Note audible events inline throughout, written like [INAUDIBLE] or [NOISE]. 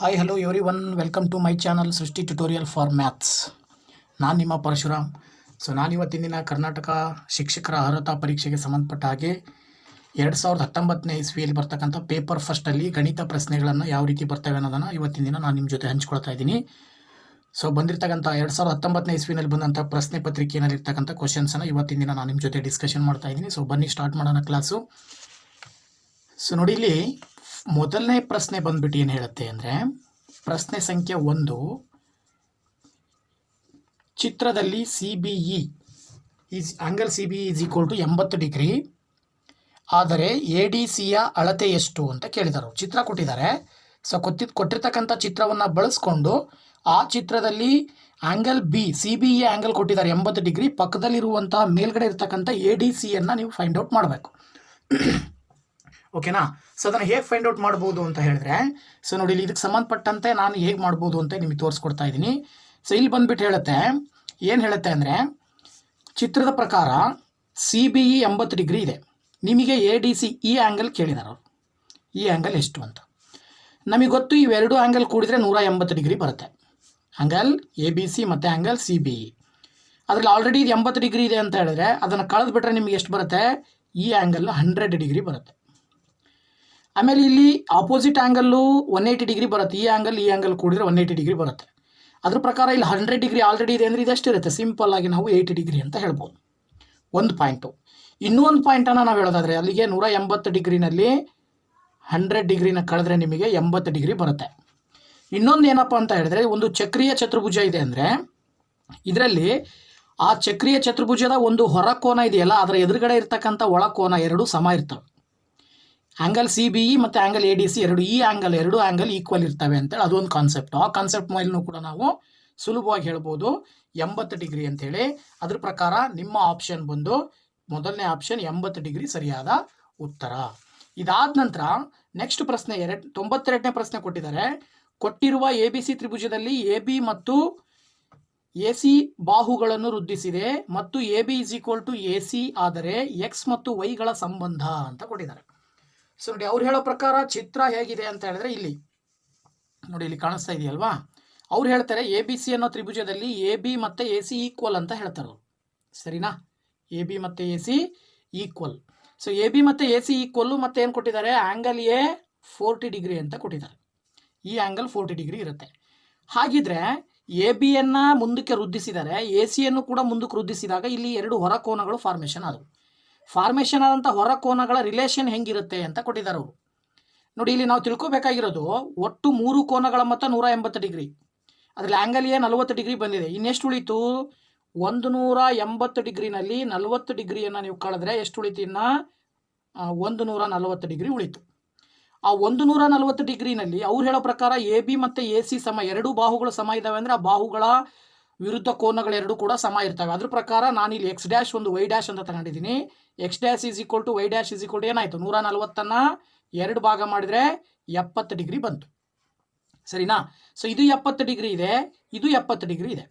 Hi hello everyone welcome to my channel Srushti tutorial for maths ನಾನು ನಿಮ್ಮ Parashuram. So ನಾನು ಇವತ್ತಿನ ದಿನ ಕರ್ನಾಟಕ ಶಿಕ್ಷಕರ ಅರ್ಹತಾ ಪರೀಕ್ಷೆಗೆ ಸಂಬಂಧಪಟ್ಟ ಹಾಗೆ ಎರಡು ಸಾವಿರದ ಹತ್ತೊಂಬತ್ತನೇ ಇಸ್ವಿಯಲ್ಲಿ ಬರ್ತಕ್ಕಂಥ ಪೇಪರ್ ಫಸ್ಟಲ್ಲಿ ಗಣಿತ ಪ್ರಶ್ನೆಗಳನ್ನು ಯಾವ ರೀತಿ ಬರ್ತವೆ ಅನ್ನೋದನ್ನು ಇವತ್ತಿನ ದಿನ ನಾನು ನಿಮ್ಮ ಜೊತೆ ಹಂಚ್ಕೊಳ್ತಾ ಇದ್ದೀನಿ. ಸೊ ಬಂದಿರತಕ್ಕಂಥ ಎರಡು ಸಾವಿರದ ಹತ್ತೊಂಬತ್ತನೇ ಇಸ್ವಿನಲ್ಲಿ ಬಂದಂಥ ಪ್ರಶ್ನೆ ಪತ್ರಿಕೆಯಲ್ಲಿ ಇರ್ತಕ್ಕಂಥ ಕ್ವಶನ್ಸನ್ನು ಇವತ್ತಿನ ದಿನ ನಾನು ನಿಮ್ಮ ಜೊತೆ ಡಿಸ್ಕಷನ್ ಮಾಡ್ತಾ ಇದ್ದೀನಿ. ಸೊ ಬನ್ನಿ ಸ್ಟಾರ್ಟ್ ಮಾಡೋಣ ಕ್ಲಾಸು ಸೊ ನೋಡಿ ಇಲ್ಲಿ ಮೊದಲನೇ ಪ್ರಶ್ನೆ ಬಂದ್ಬಿಟ್ಟು ಏನು ಹೇಳುತ್ತೆ ಅಂದರೆ, ಪ್ರಶ್ನೆ ಸಂಖ್ಯೆ ಒಂದು, ಚಿತ್ರದಲ್ಲಿ C B E is angle C B is equal to ಎಂಬತ್ತು ಡಿಗ್ರಿ, ಆದರೆ ಎ ಡಿ ಸಿಯ ಅಳತೆ ಎಷ್ಟು ಅಂತ ಕೇಳಿದರು. ಚಿತ್ರ ಕೊಟ್ಟಿದ್ದಾರೆ. ಸೊ ಕೊತ್ತಿ ಕೊಟ್ಟಿರ್ತಕ್ಕಂಥ ಚಿತ್ರವನ್ನು ಬಳಸ್ಕೊಂಡು ಆ ಚಿತ್ರದಲ್ಲಿ angle B C B E angle ಕೊಟ್ಟಿದ್ದಾರೆ ಎಂಬತ್ತು ಡಿಗ್ರಿ, ಪಕ್ಕದಲ್ಲಿರುವಂತಹ ಮೇಲ್ಗಡೆ ಇರ್ತಕ್ಕಂಥ ಎ ಡಿ ಸಿಯನ್ನು ನೀವು ಫೈಂಡ್ ಔಟ್ ಮಾಡಬೇಕು. ಓಕೆನಾ? ಸೊ ಅದನ್ನು ಹೇಗೆ ಫೈಂಡ್ ಔಟ್ ಮಾಡ್ಬೋದು ಅಂತ ಹೇಳಿದ್ರೆ ಸೊ ನೋಡಿ ಇಲ್ಲಿ ಇದಕ್ಕೆ ಸಂಬಂಧಪಟ್ಟಂತೆ ನಾನು ಹೇಗೆ ಮಾಡ್ಬೋದು ಅಂತ ನಿಮಗೆ ತೋರಿಸ್ಕೊಡ್ತಾ ಇದ್ದೀನಿ. ಸೊ ಇಲ್ಲಿ ಬಂದ್ಬಿಟ್ಟು ಹೇಳುತ್ತೆ, ಏನು ಹೇಳುತ್ತೆ ಅಂದರೆ, ಚಿತ್ರದ ಪ್ರಕಾರ ಸಿ ಬಿ ಇ ಎಂಬತ್ತು ಡಿಗ್ರಿ ಇದೆ. ನಿಮಗೆ ಎ ಡಿ ಸಿ ಈ ಆ್ಯಂಗಲ್ ಕೇಳಿದಾರೆ. ಅವರು ಈ ಆ್ಯಂಗಲ್ ಎಷ್ಟು ಅಂತ. ನಮಗೆ ಗೊತ್ತು ಇವೆರಡು ಆ್ಯಂಗಲ್ ಕೂಡಿದರೆ ನೂರ ಎಂಬತ್ತು ಡಿಗ್ರಿ ಬರುತ್ತೆ. ಆ್ಯಂಗಲ್ ಎ ಬಿ ಸಿ ಮತ್ತು ಆ್ಯಂಗಲ್ ಸಿ ಬಿ ಇ ಅದರಲ್ಲಿ ಆಲ್ರೆಡಿ ಇದು ಎಂಬತ್ತು ಡಿಗ್ರಿ ಇದೆ ಅಂತ ಹೇಳಿದ್ರೆ, ಅದನ್ನು ಕಳೆದು ಬಿಟ್ರೆ ನಿಮಗೆ ಎಷ್ಟು ಬರುತ್ತೆ? ಈ ಆ್ಯಂಗಲ್ ಹಂಡ್ರೆಡ್ ಡಿಗ್ರಿ ಬರುತ್ತೆ. ಆಮೇಲೆ ಇಲ್ಲಿ opposite angle one eighty degree ಬರುತ್ತೆ. ಈ ಆ್ಯಂಗಲ್ ಈ ಆ್ಯಂಗಲ್ ಕೂಡಿದ್ರೆ ಒನ್ ಏಯ್ಟಿ ಡಿಗ್ರಿ ಬರುತ್ತೆ. ಅದ್ರ ಪ್ರಕಾರ ಇಲ್ಲಿ ಹಂಡ್ರೆಡ್ ಡಿಗ್ರಿ ಆಲ್ರೆಡಿ ಇದೆ ಅಂದರೆ ಇದೆಷ್ಟು ಇರುತ್ತೆ? ಸಿಂಪಲ್ ಆಗಿ ನಾವು ಏಯ್ಟಿ ಡಿಗ್ರಿ ಅಂತ ಹೇಳ್ಬೋದು. ಒಂದು ಪಾಯಿಂಟು ಇನ್ನೂ ಒಂದು ಪಾಯಿಂಟನ್ನು ನಾವು ಹೇಳೋದಾದರೆ, ಅಲ್ಲಿಗೆ ನೂರ ಎಂಬತ್ತು ಡಿಗ್ರಿನಲ್ಲಿ ಹಂಡ್ರೆಡ್ ಡಿಗ್ರಿನ ಕಳೆದ್ರೆ ನಿಮಗೆ ಎಂಬತ್ತು ಡಿಗ್ರಿ ಬರುತ್ತೆ. ಇನ್ನೊಂದು ಏನಪ್ಪ ಅಂತ ಹೇಳಿದ್ರೆ, ಒಂದು ಚಕ್ರೀಯ ಚತುರ್ಭುಜ ಇದೆ ಅಂದರೆ, ಇದರಲ್ಲಿ ಆ ಚಕ್ರೀಯ ಚತುರ್ಭುಜದ ಒಂದು ಹೊರ ಕೋನ ಇದೆಯಲ್ಲ, ಅದರ ಎದುರುಗಡೆ ಇರ್ತಕ್ಕಂಥ ಒಳ ಕೋನ ಎರಡು ಸಮ ಇರ್ತವೆ. ಆ್ಯಂಗಲ್ ಸಿ ಬಿ ಇ ಮತ್ತು ಆ್ಯಂಗಲ್ ಎ ಡಿ ಸಿ ಎರಡು ಈ ಆ್ಯಂಗಲ್ ಎರಡು ಆ್ಯಂಗಲ್ ಈಕ್ವಲ್ ಇರ್ತವೆ ಅಂತೇಳಿ ಅದೊಂದು ಕಾನ್ಸೆಪ್ಟ್ ಆ ಕಾನ್ಸೆಪ್ಟ್ ಮೇಲೂ ಕೂಡ ನಾವು ಸುಲಭವಾಗಿ ಹೇಳ್ಬೋದು. ಎಂಬತ್ತು ಡಿಗ್ರಿ ಅಂತೇಳಿ. ಅದ್ರ ಪ್ರಕಾರ ನಿಮ್ಮ ಆಪ್ಷನ್ ಬಂದು ಮೊದಲನೇ ಆಪ್ಷನ್ ಎಂಬತ್ತು ಡಿಗ್ರಿ ಸರಿಯಾದ ಉತ್ತರ. ಇದಾದ ನಂತರ ನೆಕ್ಸ್ಟ್ ಪ್ರಶ್ನೆ ಎರಡು, ತೊಂಬತ್ತೆರಡನೇ ಪ್ರಶ್ನೆ ಕೊಟ್ಟಿದ್ದಾರೆ. ಕೊಟ್ಟಿರುವ ಎ ಬಿ ಸಿ ತ್ರಿಭುಜದಲ್ಲಿ ಎ ಬಿ ಮತ್ತು ಎ ಸಿ ಬಾಹುಗಳನ್ನು ವೃದ್ಧಿಸಿದೆ ಮತ್ತು A B is equal to A C ಆದರೆ ಎಕ್ಸ್ ಮತ್ತು ವೈಗಳ ಸಂಬಂಧ ಅಂತ ಕೊಟ್ಟಿದ್ದಾರೆ. ಸೊ ನೋಡಿ ಅವ್ರು ಹೇಳೋ ಪ್ರಕಾರ ಚಿತ್ರ ಹೇಗಿದೆ ಅಂತ ಹೇಳಿದ್ರೆ ಇಲ್ಲಿ. ನೋಡಿ, ಇಲ್ಲಿ ಕಾಣಿಸ್ತಾ ಇದೆಯಲ್ವಾ? ಅವ್ರು ಹೇಳ್ತಾರೆ ಎ ಬಿ ಸಿ ಅನ್ನೋ ತ್ರಿಭುಜದಲ್ಲಿ ಎ ಬಿ ಮತ್ತು ಎ ಸಿ ಈಕ್ವಲ್ ಅಂತ ಹೇಳ್ತಾರೆ ಸರಿನಾ? ಎ ಬಿ ಮತ್ತು A C equal. So, A B ಮತ್ತು ಎ ಸಿ ಈಕ್ವಲ್ಲು ಮತ್ತು ಏನು ಕೊಟ್ಟಿದ್ದಾರೆ? ಆ್ಯಂಗಲ್ ಎ ಫೋರ್ಟಿ ಡಿಗ್ರಿ ಅಂತ ಕೊಟ್ಟಿದ್ದಾರೆ. ಈ ಆ್ಯಂಗಲ್ ಫೋರ್ಟಿ ಡಿಗ್ರಿ ಇರುತ್ತೆ. ಹಾಗಿದ್ರೆ ಎ ಬಿಯನ್ನು ಮುಂದಕ್ಕೆ ವೃದ್ಧಿಸಿದರೆ ಎ ಸಿಯನ್ನು ಕೂಡ ಮುಂದಕ್ಕೆ ವೃದ್ಧಿಸಿದಾಗ ಇಲ್ಲಿ ಎರಡು ಹೊರ ಕೋನಗಳು ಫಾರ್ಮೇಷನ್ ಆದವು. ಫಾರ್ಮೇಷನ್ ಆದಂಥ ಹೊರ ಕೋನಗಳ ರಿಲೇಷನ್ ಹೆಂಗಿರುತ್ತೆ ಅಂತ ಕೊಟ್ಟಿದ್ದಾರೆ ಅವರು. ನೋಡಿ, ಇಲ್ಲಿ ನಾವು ತಿಳ್ಕೊಬೇಕಾಗಿರೋದು ಒಟ್ಟು ಮೂರು ಕೋನಗಳ ಮೊತ್ತ ನೂರ ಎಂಬತ್ತು ಡಿಗ್ರಿ. ಅದರಲ್ಲಿ ಆ್ಯಂಗಲ್ ಎ ನಲವತ್ತು ಡಿಗ್ರಿ ಬಂದಿದೆ. ಇನ್ನೆಷ್ಟು ಉಳಿತು? ಒಂದು ನೂರ ಎಂಬತ್ತು ಡಿಗ್ರಿನಲ್ಲಿ ನಲವತ್ತು ಡಿಗ್ರಿಯನ್ನು ನೀವು ಕಳೆದ್ರೆ ಎಷ್ಟು ಉಳಿತು ಇನ್ನು? ಒಂದು ನೂರ ನಲವತ್ತು ಡಿಗ್ರಿ ಉಳಿತು. ಆ ಒಂದು ನೂರ ನಲವತ್ತು ಡಿಗ್ರಿನಲ್ಲಿ ಅವ್ರು ಹೇಳೋ ಪ್ರಕಾರ ಎ ಬಿ ಮತ್ತು ಎ ಸಿ ಸಮ ಎರಡೂ ಬಾಹುಗಳು ಸಮ ಇದ್ದಾವೆ ಅಂದರೆ ಆ ಬಾಹುಗಳ ವಿರುದ್ಧ ಕೋನಗಳೆರಡೂ ಕೂಡ ಸಮ ಇರ್ತವೆ. ಅದ್ರ ಪ್ರಕಾರ ನಾನು ಇಲ್ಲಿ ಎಕ್ಸ್ ಡ್ಯಾಶ್ ಒಂದು ವೈ ಡ್ಯಾಶ್ ಅಂತ ತಗೊಂಡಿದ್ದೀನಿ. X dash is equal to Y dash is equal to ಏನಾಯಿತು? ನೂರ ನಲ್ವತ್ತನ್ನು ಎರಡು ಭಾಗ ಮಾಡಿದರೆ ಎಪ್ಪತ್ತು ಡಿಗ್ರಿ ಬಂತು. ಸರಿನಾ? ಸೊ ಇದು ಎಪ್ಪತ್ತು ಡಿಗ್ರಿ ಇದೆ, ಇದು ಎಪ್ಪತ್ತು ಡಿಗ್ರಿ ಇದೆ.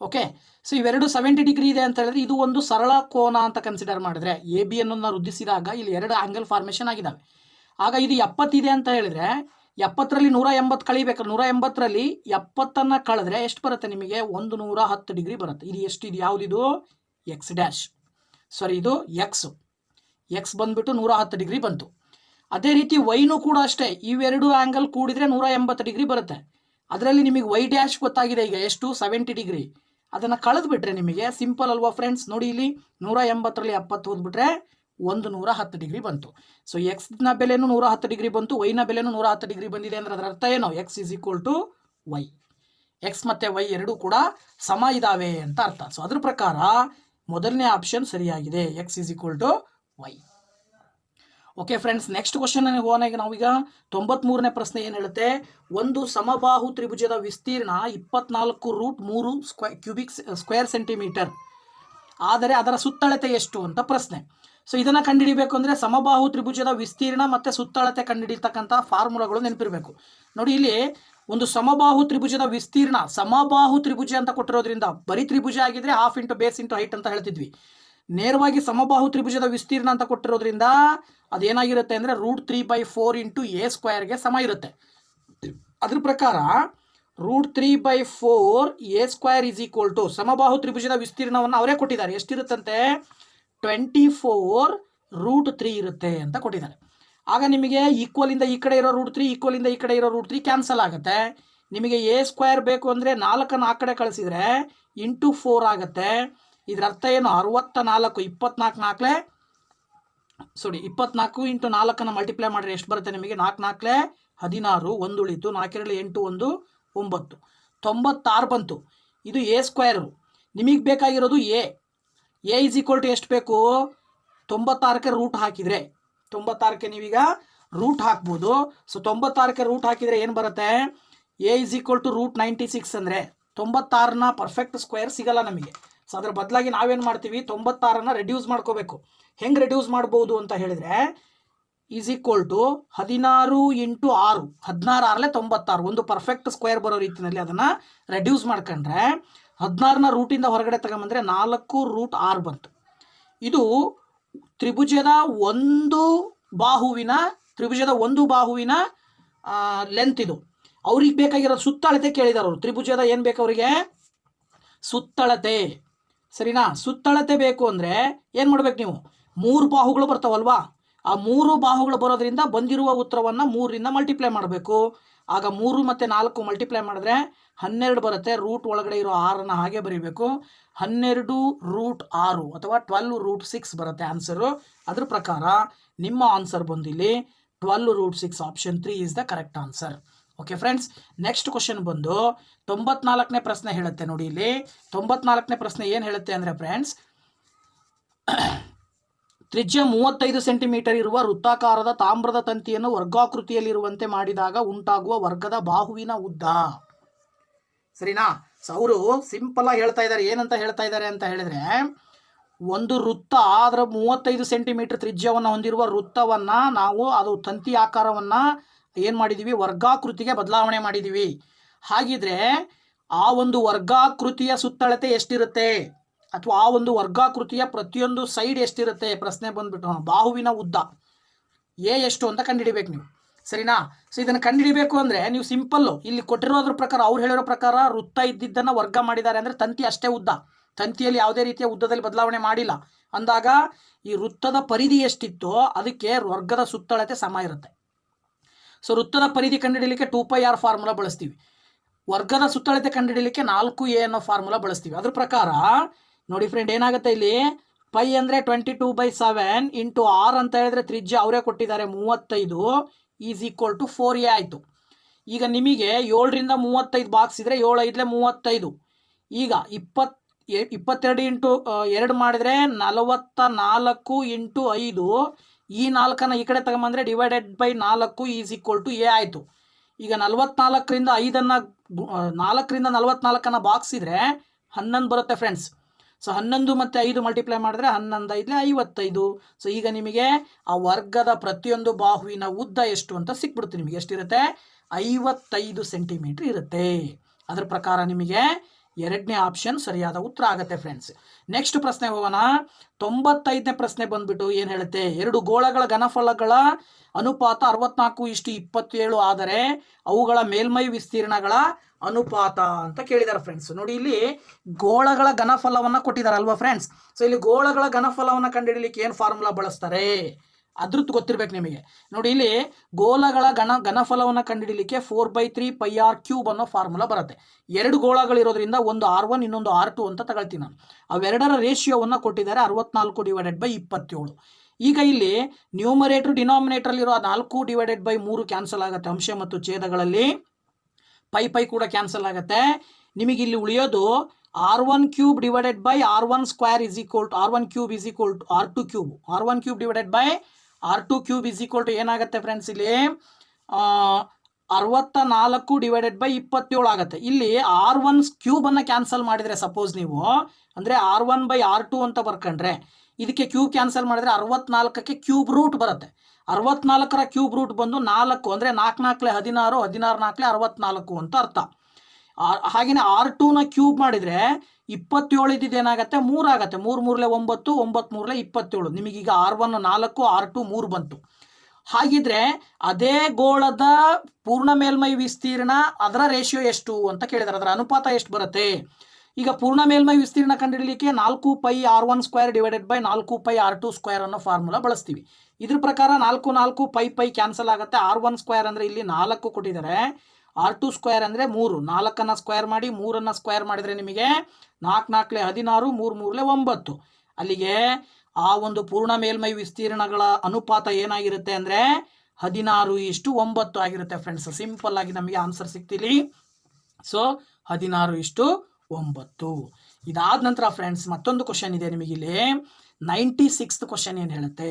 ಓಕೆ ಸೊ ಇವೆರಡು ಸೆವೆಂಟಿ ಡಿಗ್ರಿ ಇದೆ ಅಂತ ಹೇಳಿದ್ರೆ ಇದು ಒಂದು ಸರಳ ಕೋನ ಅಂತ ಕನ್ಸಿಡರ್ ಮಾಡಿದ್ರೆ ಎ ಬಿ ಅನ್ನೋದನ್ನ ವೃದ್ಧಿಸಿದಾಗ ಇಲ್ಲಿ ಎರಡು ಆಂಗಲ್ ಫಾರ್ಮೇಷನ್ ಆಗಿದ್ದಾವೆ ಆಗ ಇದು ಎಪ್ಪತ್ತಿದೆ ಅಂತ ಹೇಳಿದ್ರೆ ಎಪ್ಪತ್ತರಲ್ಲಿ ನೂರ ಎಂಬತ್ತು ಕಳಿಬೇಕು. ನೂರ ಎಂಬತ್ತರಲ್ಲಿ ಎಪ್ಪತ್ತನ್ನು ಕಳೆದ್ರೆ ಎಷ್ಟು ಬರುತ್ತೆ ನಿಮಗೆ? ಒಂದು ನೂರ ಹತ್ತು ಡಿಗ್ರಿ ಬರುತ್ತೆ. ಇದು ಎಷ್ಟು? ಇದು ಯಾವುದಿದು? ಎಕ್ಸ್ ಡ್ಯಾಶ್ ಸಾರಿ, ಇದು ಎಕ್ಸ್ ಎಕ್ಸ್ ಬಂದ್ಬಿಟ್ಟು ನೂರ ಹತ್ತು ಡಿಗ್ರಿ ಬಂತು. ಅದೇ ರೀತಿ ವೈನು ಕೂಡ ಅಷ್ಟೇ. ಇವೆರಡು ಆ್ಯಂಗಲ್ ಕೂಡಿದರೆ ನೂರ ಎಂಬತ್ತು ಡಿಗ್ರಿ ಬರುತ್ತೆ. ಅದರಲ್ಲಿ ನಿಮಗೆ ವೈ ಡ್ಯಾಶ್ ಗೊತ್ತಾಗಿದೆ ಈಗ ಎಷ್ಟು? Seventy degree. ಅದನ್ನು ಕಳೆದು ಬಿಟ್ರೆ ನಿಮಗೆ ಸಿಂಪಲ್ ಅಲ್ವಾ ಫ್ರೆಂಡ್ಸ್ ನೋಡಿ ಇಲ್ಲಿ, ನೂರ ಎಂಬತ್ತರಲ್ಲಿ ಎಪ್ಪತ್ತು ಓದ್ಬಿಟ್ರೆ ಒಂದು ನೂರ ಹತ್ತು ಡಿಗ್ರಿ ಬಂತು. ಸೊ ಎಕ್ಸ್ನ ಬೆಲೆನೂ ನೂರ ಹತ್ತು ಡಿಗ್ರಿ ಬಂತು ವೈನ ಬೆಲೆನೂ ನೂರ ಹತ್ತು ಡಿಗ್ರಿ ಬಂದಿದೆ ಅಂದರೆ ಅದರ ಅರ್ಥ ಏನು? X is equal to y x ಮತ್ತು ವೈ ಎರಡೂ ಕೂಡ ಸಮ ಇದ್ದಾವೆ ಅಂತ ಅರ್ಥ. ಸೊ ಅದ್ರ ಪ್ರಕಾರ ಮೊದಲನೇ ಆಪ್ಷನ್ ಸರಿಯಾಗಿದೆ. X is equal to y okay friends next question ಹೋಗೋಣ. ಈಗ ನಾವೀಗ ತೊಂಬತ್ಮೂರನೇ ಪ್ರಶ್ನೆ ಏನು ಹೇಳುತ್ತೆ? ಒಂದು ಸಮಬಾಹು ತ್ರಿಭುಜದ ವಿಸ್ತೀರ್ಣ ಇಪ್ಪತ್ನಾಲ್ಕು ರೂಟ್ ಮೂರು ಸ್ಕ್ವೈ ಕ್ಯೂಬಿಕ್ ಸ್ಕ್ವೇರ್ ಸೆಂಟಿಮೀಟರ್ ಆದರೆ ಅದರ ಸುತ್ತಳತೆ ಎಷ್ಟು ಅಂತ ಪ್ರಶ್ನೆ. ಸೊ ಇದನ್ನು ಕಂಡುಹಿಡಿಬೇಕು ಅಂದರೆ ಸಮಬಾಹು ತ್ರಿಭುಜದ ವಿಸ್ತೀರ್ಣ ಮತ್ತು ಸುತ್ತಳತೆ ಕಂಡುಹಿಡಿತಕ್ಕಂಥ ಫಾರ್ಮುಲಾಗಳು ನೆನಪಿರಬೇಕು. ನೋಡಿ ಇಲ್ಲಿ ಒಂದು ಸಮಬಾಹು ತ್ರಿಭುಜದ ವಿಸ್ತೀರ್ಣ, ಸಮಬಾಹು ತ್ರಿಭುಜ ಅಂತ ಕೊಟ್ಟಿರೋದ್ರಿಂದ ಬರೀ ತ್ರಿಭುಜ ಆಗಿದ್ರೆ half into base into height ಅಂತ ಹೇಳ್ತಿದ್ವಿ. ನೇರವಾಗಿ ಸಮಬಾಹು ತ್ರಿಭುಜದ ವಿಸ್ತೀರ್ಣ ಅಂತ ಕೊಟ್ಟಿರೋದ್ರಿಂದ ಅದೇನಾಗಿರುತ್ತೆ ಅಂದರೆ root three by four into a ಸ್ಕ್ವಯರ್ಗೆ ಸಮ ಇರುತ್ತೆ. ಅದ್ರ ಪ್ರಕಾರ root three by four a square is equal to ಸಮಬಾಹು ತ್ರಿಭುಜದ ವಿಸ್ತೀರ್ಣವನ್ನು ಅವರೇ ಕೊಟ್ಟಿದ್ದಾರೆ. ಎಷ್ಟಿರುತ್ತಂತೆ? ಟ್ವೆಂಟಿ ಫೋರ್ ರೂಟ್ ತ್ರೀ ಇರುತ್ತೆ ಅಂತ ಕೊಟ್ಟಿದ್ದಾರೆ. ಆಗ ನಿಮಗೆ ಈಕ್ವಲಿಂದ ಈ ಕಡೆ ಇರೋ ರೂಟ್ ತ್ರೀ ಈಕ್ವಲಿಂದ ಈ ಕಡೆ ಇರೋ ರೂಟ್ ತ್ರೀ ಕ್ಯಾನ್ಸಲ್ ಆಗುತ್ತೆ. ನಿಮಗೆ ಎ ಸ್ಕ್ವೇರ್ ಬೇಕು ಅಂದರೆ ನಾಲ್ಕನ್ನು ಆ ಕಡೆ ಕಳಿಸಿದರೆ ಇಂಟು ಫೋರ್ ಆಗುತ್ತೆ. ಇದರ ಅರ್ಥ ಏನು? ಅರವತ್ತ ನಾಲ್ಕು ಇಪ್ಪತ್ನಾಲ್ಕು ನಾಲ್ಕಲೆ? ಸಾರಿ ಇಪ್ಪತ್ನಾಲ್ಕು ಇಂಟು ನಾಲ್ಕನ್ನು ಮಲ್ಟಿಪ್ಲೈ ಮಾಡಿದ್ರೆ ಎಷ್ಟು ಬರುತ್ತೆ ನಿಮಗೆ? ನಾಲ್ಕು ನಾಲ್ಕಲೆ ಹದಿನಾರು, ಒಂದು ಉಳಿತು. ನಾಲ್ಕೆರಡು ಎಂಟು, ಒಂದು, ಒಂಬತ್ತು. ತೊಂಬತ್ತಾರು ಬಂತು. ಇದು ಎ ಸ್ಕ್ವೇರು ನಿಮಗೆ ಬೇಕಾಗಿರೋದು a a is equal to ಎಷ್ಟು ಬೇಕು? ತೊಂಬತ್ತಾರಕ್ಕೆ ರೂಟ್ ಹಾಕಿದರೆ. ತೊಂಬತ್ತಾರಕ್ಕೆ ನೀವೀಗ ರೂಟ್ ಹಾಕ್ಬೋದು. ಸೊ ತೊಂಬತ್ತಾರಕ್ಕೆ ರೂಟ್ ಹಾಕಿದರೆ ಏನು ಬರುತ್ತೆ? A is equal to root ninety six ಅಂದರೆ ತೊಂಬತ್ತಾರನ್ನ ಪರ್ಫೆಕ್ಟ್ ಸ್ಕ್ವೇರ್ ಸಿಗಲ್ಲ ನಮಗೆ. ಸೊ ಅದ್ರ ಬದಲಾಗಿ ನಾವೇನು ಮಾಡ್ತೀವಿ? ತೊಂಬತ್ತಾರನ್ನ ರೆಡ್ಯೂಸ್ ಮಾಡ್ಕೋಬೇಕು. ಹೆಂಗೆ ರೆಡ್ಯೂಸ್ ಮಾಡ್ಬೋದು ಅಂತ ಹೇಳಿದರೆ ಈಸ್ ಈಕ್ವಲ್ ಟು ಹದಿನಾರು ಇಂಟು ಆರು. ಹದಿನಾರು ಆರಲೆ ತೊಂಬತ್ತಾರು. ಒಂದು ಪರ್ಫೆಕ್ಟ್ ಸ್ಕ್ವೇರ್ ಬರೋ ರೀತಿಯಲ್ಲಿ ಅದನ್ನು ರೆಡ್ಯೂಸ್ ಮಾಡ್ಕೊಂಡ್ರೆ ಹದಿನಾರನ್ನ ರೂಟಿಂದ ಹೊರಗಡೆ ತಗೊಂಬಂದ್ರೆ ನಾಲ್ಕು ರೂಟ್ ಆರ್ ಬಂತು. ಇದು ತ್ರಿಭುಜದ ಒಂದು ಬಾಹುವಿನ, ತ್ರಿಭುಜದ ಒಂದು ಬಾಹುವಿನ ಲೆಂತ್ ಇದು. ಅವ್ರಿಗೆ ಬೇಕಾಗಿರೋ ಸುತ್ತಳತೆ ಕೇಳಿದಾರ ಅವರು. ತ್ರಿಭುಜದ ಏನು ಬೇಕು ಅವರಿಗೆ? ಸುತ್ತಳತೆ. ಸರಿನಾ? ಸುತ್ತಳತೆ ಬೇಕು ಅಂದರೆ ಏನು ಮಾಡ್ಬೇಕು ನೀವು? ಮೂರು ಬಾಹುಗಳು ಬರ್ತಾವಲ್ವಾ? ಆ ಮೂರು ಬಾಹುಗಳು ಬರೋದ್ರಿಂದ ಬಂದಿರುವ ಉತ್ತರವನ್ನು ಮೂರರಿಂದ ಮಲ್ಟಿಪ್ಲೈ ಮಾಡಬೇಕು. ಆಗ ಮೂರು ಮತ್ತು ನಾಲ್ಕು ಮಲ್ಟಿಪ್ಲೈ ಮಾಡಿದ್ರೆ ಹನ್ನೆರಡು ಬರುತ್ತೆ. ರೂಟ್ ಒಳಗಡೆ ಇರೋ ಆರನ್ನು ಹಾಗೆ ಬರೀಬೇಕು. ಹನ್ನೆರಡು ರೂಟ್ ಆರು ಅಥವಾ ಟ್ವೆಲ್ವ್ ರೂಟ್ ಸಿಕ್ಸ್ ಬರುತ್ತೆ ಆನ್ಸರು ಅದ್ರ ಪ್ರಕಾರ ನಿಮ್ಮ answer ಬಂದಿಲ್ಲಿ twelve root six option three is the correct answer okay friends next question ಬಂದು ತೊಂಬತ್ನಾಲ್ಕನೇ ಪ್ರಶ್ನೆ ಹೇಳುತ್ತೆ ನೋಡಿ ಇಲ್ಲಿ. ತೊಂಬತ್ನಾಲ್ಕನೇ ಪ್ರಶ್ನೆ ಏನು ಹೇಳುತ್ತೆ ಅಂದರೆ ಫ್ರೆಂಡ್ಸ್ ತ್ರಿಜ್ಯ ಮೂವತ್ತೈದು ಸೆಂಟಿಮೀಟರ್ ಇರುವ ವೃತ್ತಾಕಾರದ ತಾಮ್ರದ ತಂತಿಯನ್ನು ವರ್ಗಾಕೃತಿಯಲ್ಲಿರುವಂತೆ ಮಾಡಿದಾಗ ಉಂಟಾಗುವ ವರ್ಗದ ಬಾಹುವಿನ ಉದ್ದ. ಸರಿನಾ? ಅವರು ಸಿಂಪಲ್ ಆಗಿ ಹೇಳ್ತಾ ಇದ್ದಾರೆ. ಏನಂತ ಹೇಳ್ತಾ ಇದ್ದಾರೆ ಅಂತ ಹೇಳಿದ್ರೆ, ಒಂದು ವೃತ್ತ ಅದರ ಮೂವತ್ತೈದು ಸೆಂಟಿಮೀಟರ್ ತ್ರಿಜ್ಯವನ್ನು ಹೊಂದಿರುವ ವೃತ್ತವನ್ನು ನಾವು, ಅದು ತಂತಿ ಆಕಾರವನ್ನು ಏನು ಮಾಡಿದ್ದೀವಿ ವರ್ಗಾಕೃತಿಗೆ ಬದಲಾವಣೆ ಮಾಡಿದ್ದೀವಿ ಹಾಗಿದ್ರೆ ಆ ಒಂದು ವರ್ಗಾಕೃತಿಯ ಸುತ್ತಳತೆ ಎಷ್ಟಿರುತ್ತೆ? ಅಥವಾ ಆ ಒಂದು ವರ್ಗಾಕೃತಿಯ ಪ್ರತಿಯೊಂದು ಸೈಡ್ ಎಷ್ಟಿರುತ್ತೆ? ಪ್ರಶ್ನೆ ಬಂದುಬಿಟ್ಟು ಬಾಹುವಿನ ಉದ್ದ. ಎ ಎಷ್ಟು ಅಂತ ಕಂಡುಹಿಡಿಬೇಕು ನೀವು. ಸರಿನಾ? ಸೊ ಇದನ್ನು ಕಂಡುಹಿಡಿಬೇಕು ಅಂದರೆ ನೀವು ಸಿಂಪಲ್ಲು ಇಲ್ಲಿ ಕೊಟ್ಟಿರೋದ್ರ ಪ್ರಕಾರ, ಅವ್ರು ಹೇಳಿರೋ ಪ್ರಕಾರ ವೃತ್ತ ಇದ್ದಿದ್ದನ್ನು ವರ್ಗ ಮಾಡಿದ್ದಾರೆ ಅಂದರೆ ತಂತಿ ಅಷ್ಟೇ ಉದ್ದ. ತಂತಿಯಲ್ಲಿ ಯಾವುದೇ ರೀತಿಯ ಉದ್ದದಲ್ಲಿ ಬದಲಾವಣೆ ಮಾಡಿಲ್ಲ. ಅಂದಾಗ ಈ ವೃತ್ತದ ಪರಿಧಿ ಎಷ್ಟಿತ್ತೋ ಅದಕ್ಕೆ ವರ್ಗದ ಸುತ್ತಳತೆ ಸಮ ಇರುತ್ತೆ. ಸೊ ವೃತ್ತದ ಪರಿಧಿ ಕಂಡುಹಿಡಲಿಕ್ಕೆ ಟೂ ಪೈ ಆರ್ ಫಾರ್ಮುಲಾ ಬಳಸ್ತೀವಿ. ವರ್ಗದ ಸುತ್ತಳತೆ ಕಂಡುಹಿಡಲಿಕ್ಕೆ ನಾಲ್ಕು ಎ ಅನ್ನೋ ಫಾರ್ಮುಲಾ ಬಳಸ್ತೀವಿ. ಅದ್ರ ಪ್ರಕಾರ ನೋಡಿ ಫ್ರೆಂಡ್ ಏನಾಗುತ್ತೆ ಇಲ್ಲಿ? ಪೈ ಅಂದರೆ twenty two by seven into r ಅಂತ ಹೇಳಿದ್ರೆ ತ್ರಿಜ್ಯ ಅವರೇ ಕೊಟ್ಟಿದ್ದಾರೆ ಮೂವತ್ತೈದು is equal to four a ಆಯಿತು. ಈಗ ನಿಮಗೆ ಏಳರಿಂದ ಮೂವತ್ತೈದು ಬಾಕ್ಸ್ ಇದ್ದರೆ ಏಳು ಐದಲೇ ಮೂವತ್ತೈದು. ಈಗ ಇಪ್ಪತ್, ಎ- ಇಪ್ಪತ್ತೆರಡು ಇಂಟು ಎರಡು ಮಾಡಿದರೆ ನಲವತ್ತ ನಾಲ್ಕು ಇಂಟು ಐದು, ಈ ನಾಲ್ಕನ್ನು ಈ ಕಡೆ ತಗೊಂಬಂದರೆ ಡಿವೈಡೆಡ್ ಬೈ ನಾಲ್ಕು ಈಸ್ ಈಕ್ವಲ್ ಟು ಎ ಆಯಿತು. ಈಗ ನಲವತ್ನಾಲ್ಕರಿಂದ ಐದನ್ನು ನಾಲ್ಕರಿಂದ ನಲವತ್ನಾಲ್ಕನ್ನು ಬಾಕ್ಸ್ ಇದ್ರೆ ಹನ್ನೊಂದು ಬರುತ್ತೆ ಫ್ರೆಂಡ್ಸ್ ಸೊ ಹನ್ನೊಂದು ಮತ್ತು ಐದು ಮಲ್ಟಿಪ್ಲೈ ಮಾಡಿದ್ರೆ ಹನ್ನೊಂದು, ಐದಲೇ ಐವತ್ತೈದು. ಸೊ ಈಗ ನಿಮಗೆ ಆ ವರ್ಗದ ಪ್ರತಿಯೊಂದು ಬಾಹುವಿನ ಉದ್ದ ಎಷ್ಟು ಅಂತ ಸಿಕ್ಬಿಡುತ್ತೆ ನಿಮಗೆ. ಎಷ್ಟಿರುತ್ತೆ? ಐವತ್ತೈದು ಸೆಂಟಿಮೀಟ್ರ್ ಇರುತ್ತೆ. ಅದರ ಪ್ರಕಾರ ನಿಮಗೆ ಎರಡನೇ ಆಪ್ಷನ್ ಸರಿಯಾದ ಉತ್ತರ ಆಗುತ್ತೆ ಫ್ರೆಂಡ್ಸ್ ನೆಕ್ಸ್ಟ್ ಪ್ರಶ್ನೆ ಹೋಗೋಣ. ತೊಂಬತ್ತೈದನೇ ಪ್ರಶ್ನೆ ಬಂದ್ಬಿಟ್ಟು ಏನು ಹೇಳುತ್ತೆ? ಎರಡು ಗೋಳಗಳ ಘನಫಲಗಳ ಅನುಪಾತ ಅರವತ್ನಾಲ್ಕು ಇಷ್ಟು ಇಪ್ಪತ್ತೇಳು ಆದರೆ ಅವುಗಳ ಮೇಲ್ಮೈ ವಿಸ್ತೀರ್ಣಗಳ ಅನುಪಾತ ಅಂತ ಕೇಳಿದ್ದಾರೆ ಫ್ರೆಂಡ್ಸ್ ನೋಡಿ ಇಲ್ಲಿ ಗೋಳಗಳ ಘನಫಲವನ್ನು ಕೊಟ್ಟಿದ್ದಾರೆ ಅಲ್ವಾ ಫ್ರೆಂಡ್ಸ್ ಸೊ ಇಲ್ಲಿ ಗೋಳಗಳ ಘನಫಲವನ್ನ ಕಂಡುಹಿಡಿಯಲಿಕ್ಕೆ ಏನು ಫಾರ್ಮುಲಾ ಬಳಸ್ತಾರೆ? ಅದ್ರದ್ದು ಗೊತ್ತಿರ್ಬೇಕು ನಿಮಗೆ. ನೋಡಿ ಇಲ್ಲಿ ಗೋಲಗಳ ಗಣ ಘನಫಲವನ್ನು ಕಂಡುಹಿಡಲಿಕ್ಕೆ four by three pi r cube ಅನ್ನೋ ಫಾರ್ಮುಲಾ ಬರುತ್ತೆ. ಎರಡು ಗೋಳಗಳಿರೋದ್ರಿಂದ ಒಂದು ಆರ್ ಒನ್ ಇನ್ನೊಂದು ಆರ್ ಟು ಅಂತ ತಗೊಳ್ತೀನಿ ನಾನು. ಅವೆರಡರ ರೇಷಿಯೋವನ್ನು ಕೊಟ್ಟಿದ್ದಾರೆ ಅರವತ್ನಾಲ್ಕು ಡಿವೈಡೆಡ್ ಬೈ ಇಪ್ಪತ್ತೇಳು. ಈಗ ಇಲ್ಲಿ ನ್ಯೂಮರೇಟ್ರ್ ಡಿನಾಮಿನೇಟ್ರಲ್ಲಿರೋ ಆ ನಾಲ್ಕು ಡಿವೈಡೆಡ್ ಬೈ ಮೂರು ಕ್ಯಾನ್ಸಲ್ ಆಗುತ್ತೆ. ಅಂಶ ಮತ್ತು ಛೇದಗಳಲ್ಲಿ ಪೈ ಪೈ ಕೂಡ ಕ್ಯಾನ್ಸಲ್ ಆಗುತ್ತೆ. ನಿಮಗೆ ಇಲ್ಲಿ ಉಳಿಯೋದು r one cube divided by r one square is equal to r one cube is equal to r two cube r one cube divided by r two cube is equal to ಏನಾಗುತ್ತೆ friends ಇಲ್ಲಿ ಅರವತ್ತ ನಾಲ್ಕು divided by ಇಪ್ಪತ್ತೇಳು ಆಗುತ್ತೆ. ಇಲ್ಲಿ R one ಕ್ಯೂಬನ್ನು cancel ಮಾಡಿದರೆ suppose ನೀವು, ಅಂದರೆ r one by r two ಅಂತ ಬರ್ಕೊಂಡ್ರೆ, ಇದಕ್ಕೆ ಕ್ಯೂಬ್ ಕ್ಯಾನ್ಸಲ್ ಮಾಡಿದ್ರೆ ಅರವತ್ನಾಲ್ಕಕ್ಕೆ ಕ್ಯೂಬ್ ರೂಟ್ ಬರುತ್ತೆ. ಅರವತ್ನಾಲ್ಕರ ಕ್ಯೂಬ್ ರೂಟ್ ಬಂದು ನಾಲ್ಕು, ಅಂದರೆ ನಾಲ್ಕು ನಾಲ್ಕಲೆ ಹದಿನಾರು ಹದಿನಾರು ನಾಲ್ಕಲೆ ಅರವತ್ನಾಲ್ಕು ಅಂತ ಅರ್ಥ. ಹಾಗೇನೆ ಆರ್ ಟೂನ ಕ್ಯೂಬ್ ಮಾಡಿದರೆ ಇಪ್ಪತ್ತೇಳು ಏನಾಗುತ್ತೆ? ಮೂರಾಗತ್ತೆ. ಮೂರು ಮೂರಲೆ ಒಂಬತ್ತು ಒಂಬತ್ತು ಮೂರಲೆ ಇಪ್ಪತ್ತೇಳು. ನಿಮಗೀಗ ಆರ್ ಒನ್, ನಾಲ್ಕು, ಆರ್ ಟು, ಮೂರು ಬಂತು. ಹಾಗಿದ್ರೆ ಅದೇ ಗೋಳದ ಪೂರ್ಣ ಮೇಲ್ಮೈ ವಿಸ್ತೀರ್ಣ ಅದರ ರೇಷಿಯೋ ಎಷ್ಟು ಅಂತ ಕೇಳಿದಾರೆ. ಅದರ ಅನುಪಾತ ಎಷ್ಟು ಬರುತ್ತೆ? ಈಗ ಪೂರ್ಣ ಮೇಲ್ಮೈ ವಿಸ್ತೀರ್ಣ ಕಂಡುಹಿಡಲಿಕ್ಕೆ ನಾಲ್ಕು pi r one square divided by ನಾಲ್ಕು ಪೈ ಆರ್ ಟು ಸ್ಕ್ವೇರ್ ಅನ್ನೋ ಫಾರ್ಮುಲಾ ಬಳಸ್ತೀವಿ. ಇದ್ರ ಪ್ರಕಾರ ನಾಲ್ಕು ನಾಲ್ಕು ಪೈ ಪೈ ಕ್ಯಾನ್ಸಲ್ ಆಗುತ್ತೆ. ಆರ್ ಒನ್ ಸ್ಕ್ವೇರ್ ಅಂದರೆ ಇಲ್ಲಿ ನಾಲ್ಕು ಕೊಟ್ಟಿದ್ದಾರೆ. ಆರ್ ಟು ಸ್ಕ್ವೇರ್ ಅಂದರೆ ಮೂರು. ನಾಲ್ಕನ್ನು ಸ್ಕ್ವೇರ್ ಮಾಡಿ ಮೂರನ್ನು ಸ್ಕ್ವೇರ್ ಮಾಡಿದರೆ ನಿಮಗೆ ನಾಲ್ಕು ನಾಲ್ಕಲೆ ಹದಿನಾರು, ಮೂರು ಮೂರಲೆ ಒಂಬತ್ತು. ಅಲ್ಲಿಗೆ ಆ ಒಂದು ಪೂರ್ಣ ಮೇಲ್ಮೈ ವಿಸ್ತೀರ್ಣಗಳ ಅನುಪಾತ ಏನಾಗಿರುತ್ತೆ ಅಂದರೆ ಹದಿನಾರು ಇಷ್ಟು ಒಂಬತ್ತು ಆಗಿರುತ್ತೆ ಫ್ರೆಂಡ್ಸ್ ಸಿಂಪಲ್ ಆಗಿ ನಮಗೆ ಆನ್ಸರ್ ಸಿಗ್ತಿಲಿ ಸೊ ಹದಿನಾರು ಇಷ್ಟು ಒಂಬತ್ತು. ಇದಾದ ನಂತರ ಫ್ರೆಂಡ್ಸ್ ಮತ್ತೊಂದು ಕ್ವಶನ್ ಇದೆ ನಿಮಗಿಲ್ಲಿ. ನೈಂಟಿ ಸಿಕ್ಸ್ತ್ ಕ್ವಶನ್ ಏನು ಹೇಳುತ್ತೆ?